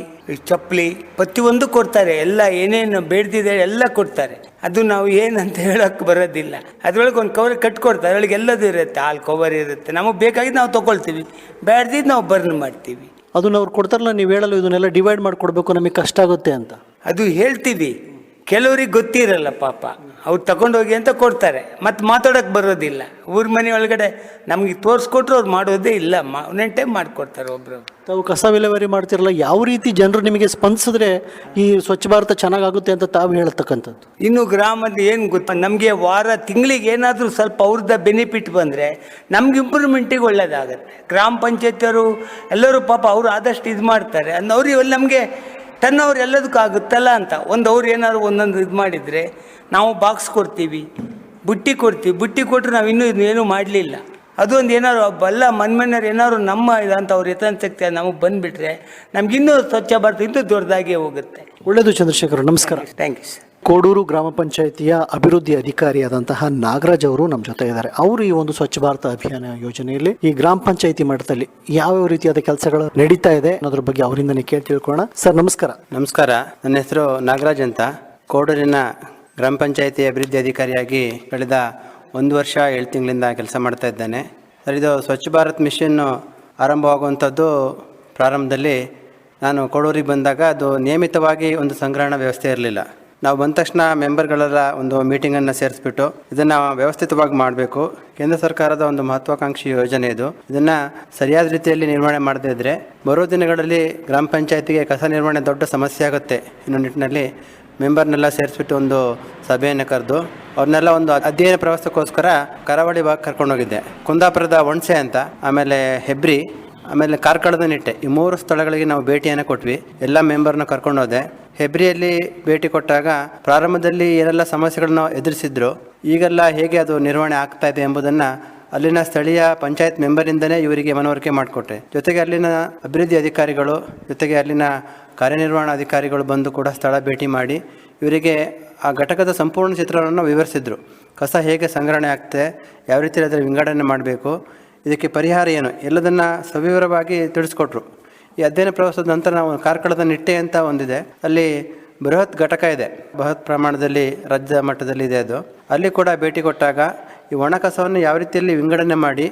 Speaker 7: ಚಪ್ಪಲಿ ಪ್ರತಿಯೊಂದು ಕೊಡ್ತಾರೆ. ಎಲ್ಲ ಏನೇನು ಬೇಡ್ದಿದೆ ಎಲ್ಲ ಕೊಡ್ತಾರೆ. ಅದು ನಾವು ಏನಂತ ಹೇಳಕ್ ಬರೋದಿಲ್ಲ. ಅದ್ರೊಳಗೆ ಒಂದು ಕವರ್ ಕಟ್ಕೊಡ್ತಾರೆ. ಅದರೊಳಗೆ ಎಲ್ಲದೂ ಇರುತ್ತೆ. ಹಾಲು ಕವರ್ ಇರುತ್ತೆ. ನಮಗೆ ಬೇಕಾಗಿದ್ದು ನಾವು ತೊಗೊಳ್ತೀವಿ. ಬೇಡದಿದ್ದು ನಾವು ಬರ್ನ್ ಮಾಡ್ತೀವಿ.
Speaker 1: ಅದನ್ನ ಅವ್ರು ಕೊಡ್ತಾರಲ್ಲ ನೀವು ಹೇಳಲು ಇದನ್ನೆಲ್ಲ ಡಿವೈಡ್ ಮಾಡಿಕೊಡ್ಬೇಕು ನಮಗೆ ಕಷ್ಟ ಆಗುತ್ತೆ ಅಂತ.
Speaker 7: ಅದು ಹೇಳ್ತೀವಿ. ಕೆಲವ್ರಿಗೆ ಗೊತ್ತಿರಲ್ಲ ಪಾಪ. ಅವ್ರು ತಗೊಂಡೋಗಿ ಅಂತ ಕೊಡ್ತಾರೆ. ಮತ್ತು ಮಾತಾಡೋಕೆ ಬರೋದಿಲ್ಲ. ಊರ ಮನೆ ಒಳಗಡೆ ನಮಗೆ ತೋರಿಸ್ಕೊಟ್ರು ಅವ್ರು ಮಾಡೋದೇ ಇಲ್ಲ. ಮಾ ಒಂದೊಂದು ಟೈಮ್ ಮಾಡಿಕೊಡ್ತಾರೆ ಒಬ್ಬರು
Speaker 3: ತಾವು ಕಸ ವಿಲೇವಾರಿ ಮಾಡ್ತಿರಲ್ಲ ಯಾವ ರೀತಿ ಜನರು ನಿಮಗೆ ಸ್ಪಂದಿಸಿದ್ರೆ ಈ ಸ್ವಚ್ಛ ಭಾರತ ಚೆನ್ನಾಗಾಗುತ್ತೆ ಅಂತ ತಾವು ಹೇಳ್ತಕ್ಕಂಥದ್ದು?
Speaker 7: ಇನ್ನು ಗ್ರಾಮದ ಏನು ಗೊತ್ತಾ ನಮಗೆ ವಾರ ತಿಂಗಳಿಗೆ ಏನಾದರೂ ಸ್ವಲ್ಪ ಅವ್ರದ್ದ ಬೆನಿಫಿಟ್ ಬಂದರೆ ನಮ್ಗೆ ಇಂಪ್ರೂವ್ಮೆಂಟಿಗೆ ಒಳ್ಳೆಯದಾಗುತ್ತೆ ಗ್ರಾಮ ಪಂಚಾಯತಿಯವರು ಎಲ್ಲರೂ ಪಾಪ ಅವರು ಆದಷ್ಟು ಇದು ಮಾಡ್ತಾರೆ. ಅಂದ್ರೆ ಅವ್ರು ಇವಾಗ ನಮಗೆ ತನ್ನವ್ರು ಎಲ್ಲದಕ್ಕೂ ಆಗುತ್ತಲ್ಲ ಅಂತ. ಒಂದು ಅವ್ರು ಏನಾದ್ರು ಒಂದೊಂದು ಇದು ಮಾಡಿದರೆ ನಾವು ಬಾಕ್ಸ್ ಕೊಡ್ತೀವಿ ಬುಟ್ಟಿ ಕೊಡ್ತೀವಿ ಬುಟ್ಟಿ ಕೊಟ್ಟರೆ ನಾವು ಇನ್ನೂ ಇನ್ನೇನು ಮಾಡಲಿಲ್ಲ. ಅದೊಂದು ಏನಾದ್ರು ಬಲ್ಲ ಮನ್ಮನೆಯವ್ರು ಏನಾದ್ರು ನಮ್ಮ ಇದಂತ ಅವ್ರ ಯಥಾಶಕ್ತಿ ನಮಗೆ ಬಂದುಬಿಟ್ರೆ ನಮಗಿನ್ನೂ ಸ್ವಚ್ಛ ಭಾರತ ಇನ್ನೂ ದೊಡ್ಡದಾಗಿ ಹೋಗುತ್ತೆ.
Speaker 3: ಒಳ್ಳೆಯದು ಚಂದ್ರಶೇಖರ್ ನಮಸ್ಕಾರ.
Speaker 7: ಥ್ಯಾಂಕ್ ಯು ಸರ್
Speaker 3: ಕೋಡೂರು ಗ್ರಾಮ ಪಂಚಾಯಿತಿಯ ಅಭಿವೃದ್ಧಿ ಅಧಿಕಾರಿಯಾದಂತಹ ನಾಗರಾಜ್ ಅವರು ನಮ್ಮ ಜೊತೆ ಇದ್ದಾರೆ. ಅವರು ಈ ಒಂದು ಸ್ವಚ್ಛ ಭಾರತ ಅಭಿಯಾನ ಯೋಜನೆಯಲ್ಲಿ ಈ ಗ್ರಾಮ ಪಂಚಾಯಿತಿ ಮಟ್ಟದಲ್ಲಿ ಯಾವ ರೀತಿಯಾದ ಕೆಲಸಗಳು ನಡೀತಾ ಇದೆ ಅನ್ನೋದ್ರ ಬಗ್ಗೆ ಅವರಿಂದನೇ ಕೇಳಿ ತಿಳ್ಕೊಳ್ಳೋಣ. ಸರ್, ನಮಸ್ಕಾರ.
Speaker 8: ನಮಸ್ಕಾರ. ನನ್ನ ಹೆಸರು ನಾಗರಾಜ್ ಅಂತ. ಕೋಡೂರಿನ ಗ್ರಾಮ ಪಂಚಾಯಿತಿ ಅಭಿವೃದ್ಧಿ ಅಧಿಕಾರಿಯಾಗಿ ಕಳೆದ ಒಂದು ವರ್ಷ ಏಳು ತಿಂಗಳಿಂದ ಕೆಲಸ ಮಾಡ್ತಾ ಇದ್ದೇನೆ. ಸರ್, ಇದು ಸ್ವಚ್ಛ ಭಾರತ್ ಮಿಷನ್ ಆರಂಭವಾಗುವಂಥದ್ದು ಪ್ರಾರಂಭದಲ್ಲಿ ನಾನು ಕೋಡೂರಿಗೆ ಬಂದಾಗ ಅದು ನಿಯಮಿತವಾಗಿ ಒಂದು ಸಂಗ್ರಹಣಾ ವ್ಯವಸ್ಥೆ ಇರಲಿಲ್ಲ. ನಾವು ಬಂದ ತಕ್ಷಣ ಮೆಂಬರ್ಗಳೆಲ್ಲ ಒಂದು ಮೀಟಿಂಗನ್ನು ಸೇರಿಸ್ಬಿಟ್ಟು ಇದನ್ನು ವ್ಯವಸ್ಥಿತವಾಗಿ ಮಾಡಬೇಕು. ಕೇಂದ್ರ ಸರ್ಕಾರದ ಒಂದು ಮಹತ್ವಾಕಾಂಕ್ಷಿ ಯೋಜನೆ ಇದು. ಇದನ್ನು ಸರಿಯಾದ ರೀತಿಯಲ್ಲಿ ನಿರ್ವಹಣೆ ಮಾಡದೇ ಇದ್ದರೆ ಬರೋ ದಿನಗಳಲ್ಲಿ ಗ್ರಾಮ ಪಂಚಾಯತಿಗೆ ಕಸ ನಿರ್ವಹಣೆ ದೊಡ್ಡ ಸಮಸ್ಯೆ ಆಗುತ್ತೆ. ಇನ್ನೊಂದು ನಿಟ್ಟಿನಲ್ಲಿ ಮೆಂಬರ್ನೆಲ್ಲ ಸೇರಿಸ್ಬಿಟ್ಟು ಒಂದು ಸಭೆಯನ್ನು ಕರೆದು ಅವ್ರನ್ನೆಲ್ಲ ಒಂದು ಅಧ್ಯಯನ ಪ್ರವಾಸಕ್ಕೋಸ್ಕರ ಕರಾವಳಿ ಭಾಗ ಕರ್ಕೊಂಡೋಗಿದ್ದೆ ಕುಂದಾಪುರದ ಒಣಸೆ ಅಂತ, ಆಮೇಲೆ ಹೆಬ್ರಿ ಆಮೇಲೆ ಕಾರ್ಕಳದ ನಿಟ್ಟೆ. ಈ ಮೂರು ಸ್ಥಳಗಳಿಗೆ ನಾವು ಭೇಟಿಯನ್ನು ಕೊಟ್ವಿ. ಎಲ್ಲ ಮೆಂಬರ್ನ ಕರ್ಕೊಂಡೋದೆ. ಹೆಬ್ರಿಯಲ್ಲಿ ಭೇಟಿ ಕೊಟ್ಟಾಗ ಪ್ರಾರಂಭದಲ್ಲಿ ಏನೆಲ್ಲ ಸಮಸ್ಯೆಗಳನ್ನ ಎದುರಿಸಿದ್ರು, ಈಗೆಲ್ಲ ಹೇಗೆ ಅದು ನಿರ್ವಹಣೆ ಆಗ್ತಾ ಇದೆ ಎಂಬುದನ್ನು ಅಲ್ಲಿನ ಸ್ಥಳೀಯ ಪಂಚಾಯತ್ ಮೆಂಬರಿಂದನೇ ಇವರಿಗೆ ಮನವರಿಕೆ ಮಾಡಿಕೊಟ್ಟೆ ಜೊತೆಗೆ ಅಲ್ಲಿನ ಅಭಿವೃದ್ಧಿ ಅಧಿಕಾರಿಗಳು, ಜೊತೆಗೆ ಅಲ್ಲಿನ ಕಾರ್ಯನಿರ್ವಹಣಾಧಿಕಾರಿಗಳು ಬಂದು ಕೂಡ ಸ್ಥಳ ಭೇಟಿ ಮಾಡಿ ಇವರಿಗೆ ಆ ಘಟಕದ ಸಂಪೂರ್ಣ ಚಿತ್ರವನ್ನು ವಿವರಿಸಿದ್ರು. ಕಸ ಹೇಗೆ ಸಂಗ್ರಹಣೆ ಆಗ್ತದೆ, ಯಾವ ರೀತಿ ಅದರ ವಿಂಗಡಣೆ ಮಾಡಬೇಕು ಇದಕ್ಕೆ ಪರಿಹಾರ ಏನು? ಎಲ್ಲದನ್ನು ಸವಿವರವಾಗಿ ತಿಳಿಸ್ಕೊಟ್ರು. ಈ ಅಧ್ಯಯನ ಪ್ರವಾಸದ ನಂತರ ನಾವು ಕಾರ್ಕಳದ ನಿಟ್ಟೆ ಅಂತ ಒಂದಿದೆ. ಅಲ್ಲಿ ಬೃಹತ್ ಘಟಕ ಇದೆ. ಬೃಹತ್ ಪ್ರಮಾಣದಲ್ಲಿ ರಾಜ್ಯ ಮಟ್ಟದಲ್ಲಿ ಇದೆ ಅದು. ಅಲ್ಲಿ ಕೂಡ ಭೇಟಿ ಕೊಟ್ಟಾಗ ಈ ಒಣ ಕಸವನ್ನು ಯಾವ ರೀತಿಯಲ್ಲಿ ವಿಂಗಡಣೆ ಮಾಡಿ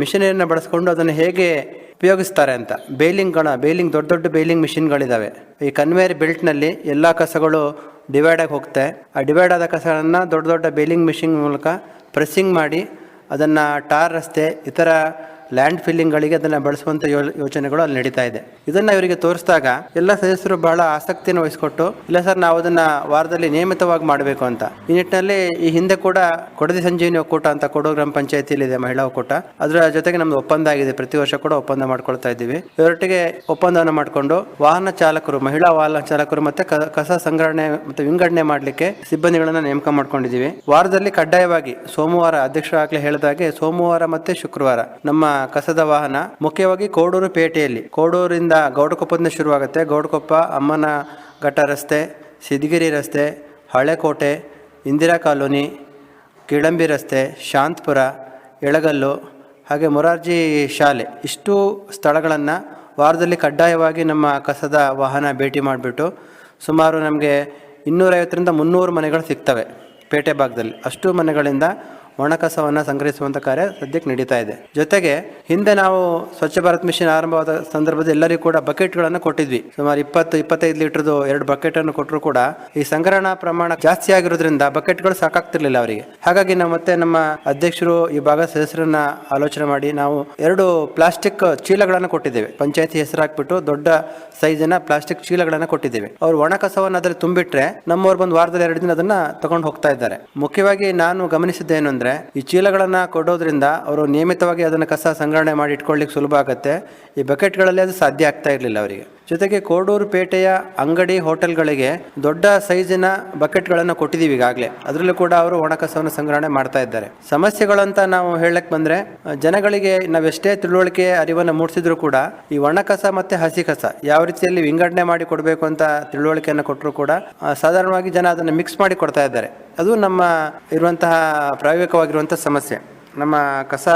Speaker 8: ಮಿಷಿನರಿಯನ್ನು ಬಳಸ್ಕೊಂಡು ಅದನ್ನು ಹೇಗೆ ಉಪಯೋಗಿಸ್ತಾರೆ ಅಂತ. ಬೇಲಿಂಗ್ಗಳ, ಬೇಲಿಂಗ್, ದೊಡ್ಡ ದೊಡ್ಡ ಬೇಲಿಂಗ್ ಮಿಷಿನ್ಗಳಿದ್ದಾವೆ ಈ ಕನ್ವೇರ್ ಬೆಲ್ಟ್ನಲ್ಲಿ ಎಲ್ಲ ಕಸಗಳು ಡಿವೈಡ್ ಆಗಿ ಹೋಗ್ತೆ. ಆ ಡಿವೈಡ್ ಆದ ಕಸಗಳನ್ನು ದೊಡ್ಡ ದೊಡ್ಡ ಬೇಲಿಂಗ್ ಮಿಷಿನ್ ಮೂಲಕ ಪ್ರೆಸ್ಸಿಂಗ್ ಮಾಡಿ ಅದನ್ನು ಟಾರ್ ರಸ್ತೆ ಇತರ ಲ್ಯಾಂಡ್ ಫಿಲ್ಲಿಂಗ್ಗಳಿಗೆ ಅದನ್ನು ಬಳಸುವಂಥ ಯೋಚನೆಗಳು ಅಲ್ಲಿ ನಡೀತಾ ಇದೆ. ಇದನ್ನು ಇವರಿಗೆ ತೋರಿಸಿದಾಗ ಎಲ್ಲ ಸದಸ್ಯರು ಬಹಳ ಆಸಕ್ತಿಯನ್ನು ವಹಿಸಿಕೊಟ್ಟು, ಇಲ್ಲ ಸರ್ ನಾವು ಅದನ್ನು ವಾರದಲ್ಲಿ ನಿಯಮಿತವಾಗಿ ಮಾಡಬೇಕು ಅಂತ. ಈ ನಿಟ್ಟಿನಲ್ಲಿ ಈ ಹಿಂದೆ ಕೂಡ ಕೊಡದಿ ಸಂಜೀವಿನಿ ಒಕ್ಕೂಟ ಅಂತ ಕೊಡೋ ಗ್ರಾಮ ಪಂಚಾಯತಿಯಲ್ಲಿ ಇದೆ ಮಹಿಳಾ ಒಕ್ಕೂಟ. ಅದರ ಜೊತೆಗೆ ನಮ್ದು ಒಪ್ಪಂದ ಆಗಿದೆ. ಪ್ರತಿ ವರ್ಷ ಕೂಡ ಒಪ್ಪಂದ ಮಾಡ್ಕೊಳ್ತಾ ಇದ್ದೀವಿ. ಇವರೊಟ್ಟಿಗೆ ಒಪ್ಪಂದವನ್ನು ಮಾಡಿಕೊಂಡು ವಾಹನ ಚಾಲಕರು, ಮಹಿಳಾ ವಾಹನ ಚಾಲಕರು ಮತ್ತೆ ಕಸ ಸಂಗ್ರಹಣೆ ಮತ್ತೆ ವಿಂಗಡಣೆ ಮಾಡಲಿಕ್ಕೆ ಸಿಬ್ಬಂದಿಗಳನ್ನು ನೇಮಕ ಮಾಡ್ಕೊಂಡಿದ್ದೀವಿ. ವಾರದಲ್ಲಿ ಕಡ್ಡಾಯವಾಗಿ ಸೋಮವಾರ ಅಧ್ಯಕ್ಷರು ಆಗ್ಲೇ ಹೇಳಿದಾಗೆ ಸೋಮವಾರ ಮತ್ತೆ ಶುಕ್ರವಾರ ನಮ್ಮ ಕಸದ ವಾಹನ. ಮುಖ್ಯವಾಗಿ ಕೋಡೂರು ಪೇಟೆಯಲ್ಲಿ. ಕೋಡೂರಿಂದ ಗೌಡಕೊಪ್ಪದಿಂದ ಶುರುವಾಗುತ್ತೆ. ಗೌಡಕೊಪ್ಪ, ಅಮ್ಮನ ಘಟ್ಟ ರಸ್ತೆ ಸಿದ್ಗಿರಿ ರಸ್ತೆ, ಹಳೆಕೋಟೆ, ಇಂದಿರಾ ಕಾಲೋನಿ, ಕಿಳಂಬಿ ರಸ್ತೆ, ಶಾಂತಪುರ, ಎಳಗಲ್ಲು, ಹಾಗೆ ಮೊರಾರ್ಜಿ ಶಾಲೆ. ಇಷ್ಟು ಸ್ಥಳಗಳನ್ನು ವಾರದಲ್ಲಿ ಕಡ್ಡಾಯವಾಗಿ ನಮ್ಮ ಕಸದ ವಾಹನ ಭೇಟಿ ಮಾಡಿಬಿಟ್ಟು ಸುಮಾರು ನಮಗೆ ಇನ್ನೂರೈವತ್ತರಿಂದ ಮುನ್ನೂರು ಮನೆಗಳು ಸಿಗ್ತವೆ ಪೇಟೆ ಭಾಗದಲ್ಲಿ. ಅಷ್ಟು ಮನೆಗಳಿಂದ ಒಣ ಕಸವನ್ನು ಸಂಗ್ರಹಿಸುವಂಥ ಕಾರ್ಯ ಸದ್ಯಕ್ಕೆ ನಡೀತಾ ಇದೆ. ಜೊತೆಗೆ ಹಿಂದೆ ನಾವು ಸ್ವಚ್ಛ ಭಾರತ್ ಮಿಷನ್ ಆರಂಭವಾದ ಸಂದರ್ಭದಲ್ಲಿ ಎಲ್ಲರಿಗೂ ಕೂಡ ಬಕೆಟ್ಗಳನ್ನು ಕೊಟ್ಟಿದ್ವಿ. ಸುಮಾರು ಇಪ್ಪತ್ತು, ಇಪ್ಪತ್ತೈದು ಲೀಟರ್ದು ಎರಡು ಬಕೆಟನ್ನು ಕೊಟ್ಟರು ಕೂಡ ಈ ಸಂಗ್ರಹಣಾ ಪ್ರಮಾಣ ಜಾಸ್ತಿ ಆಗಿರೋದ್ರಿಂದ ಬಕೆಟ್ಗಳು ಸಾಕಾಗ್ತಿರ್ಲಿಲ್ಲ ಅವರಿಗೆ. ಹಾಗಾಗಿ ನಾವು ಮತ್ತೆ ನಮ್ಮ ಅಧ್ಯಕ್ಷರು ಈ ಭಾಗದ ಸದಸ್ಯರನ್ನ ಆಲೋಚನೆ ಮಾಡಿ ನಾವು ಎರಡು ಪ್ಲಾಸ್ಟಿಕ್ ಚೀಲಗಳನ್ನು ಕೊಟ್ಟಿದ್ದೇವೆ. ಪಂಚಾಯತಿ ಹೆಸರು ಹಾಕ್ಬಿಟ್ಟು ದೊಡ್ಡ ಸೈಜಿನ ಪ್ಲಾಸ್ಟಿಕ್ ಚೀಲಗಳನ್ನು ಕೊಟ್ಟಿದ್ದೇವೆ. ಅವ್ರು ಒಣ ಕಸವನ್ನು ಅದರಲ್ಲಿ ತುಂಬಿಟ್ರೆ ನಮ್ಮವ್ರು ಬಂದು ವಾರದಲ್ಲಿ ಎರಡು ದಿನ ಅದನ್ನ ತಗೊಂಡು ಹೋಗ್ತಾ ಇದ್ದಾರೆ. ಮುಖ್ಯವಾಗಿ ನಾನು ಗಮನಿಸಿದ್ದೇನು ಈ ಚೀಲಗಳನ್ನು ಕೊಡೋದ್ರಿಂದ ಅವರು ನಿಯಮಿತವಾಗಿ ಅದನ್ನು ಕಸ ಸಂಗ್ರಹಣೆ ಮಾಡಿ ಇಟ್ಕೊಳ್ಳಿಕ್ಕೆ ಸುಲಭ ಆಗುತ್ತೆ. ಈ ಬಕೆಟ್ಗಳಲ್ಲಿ ಅದು ಸಾಧ್ಯ ಆಗ್ತಾ ಇರಲಿಲ್ಲ ಅವರಿಗೆ. ಜೊತೆಗೆ ಕೋಡೂರು ಪೇಟೆಯ ಅಂಗಡಿ ಹೋಟೆಲ್ಗಳಿಗೆ ದೊಡ್ಡ ಸೈಜಿನ ಬಕೆಟ್ಗಳನ್ನು ಕೊಟ್ಟಿದ್ದೀವಿ ಈಗಾಗಲೇ. ಅದರಲ್ಲೂ ಕೂಡ ಅವರು ಒಣಕಸವನ್ನು ಸಂಗ್ರಹಣೆ ಮಾಡ್ತಾ ಇದ್ದಾರೆ. ಸಮಸ್ಯೆಗಳಂತ ನಾವು ಹೇಳಕ್ ಬಂದ್ರೆ, ಜನಗಳಿಗೆ ನಾವೆಷ್ಟೇ ತಿಳುವಳಿಕೆ ಅರಿವನ್ನು ಮೂಡಿಸಿದ್ರು ಕೂಡ ಈ ಒಣಕಸ ಮತ್ತೆ ಹಸಿ ಕಸ ಯಾವ ರೀತಿಯಲ್ಲಿ ವಿಂಗಡಣೆ ಮಾಡಿ ಕೊಡಬೇಕು ಅಂತ ತಿಳುವಳಿಕೆಯನ್ನು ಕೊಟ್ಟರು ಕೂಡ ಸಾಧಾರಣವಾಗಿ ಜನ ಅದನ್ನು ಮಿಕ್ಸ್ ಮಾಡಿ ಕೊಡ್ತಾ ಇದ್ದಾರೆ. ಅದು ನಮ್ಮ ಇರುವಂತಹ ಪ್ರಾಯೋಗಿಕವಾಗಿರುವಂತಹ ಸಮಸ್ಯೆ. ನಮ್ಮ ಕಸ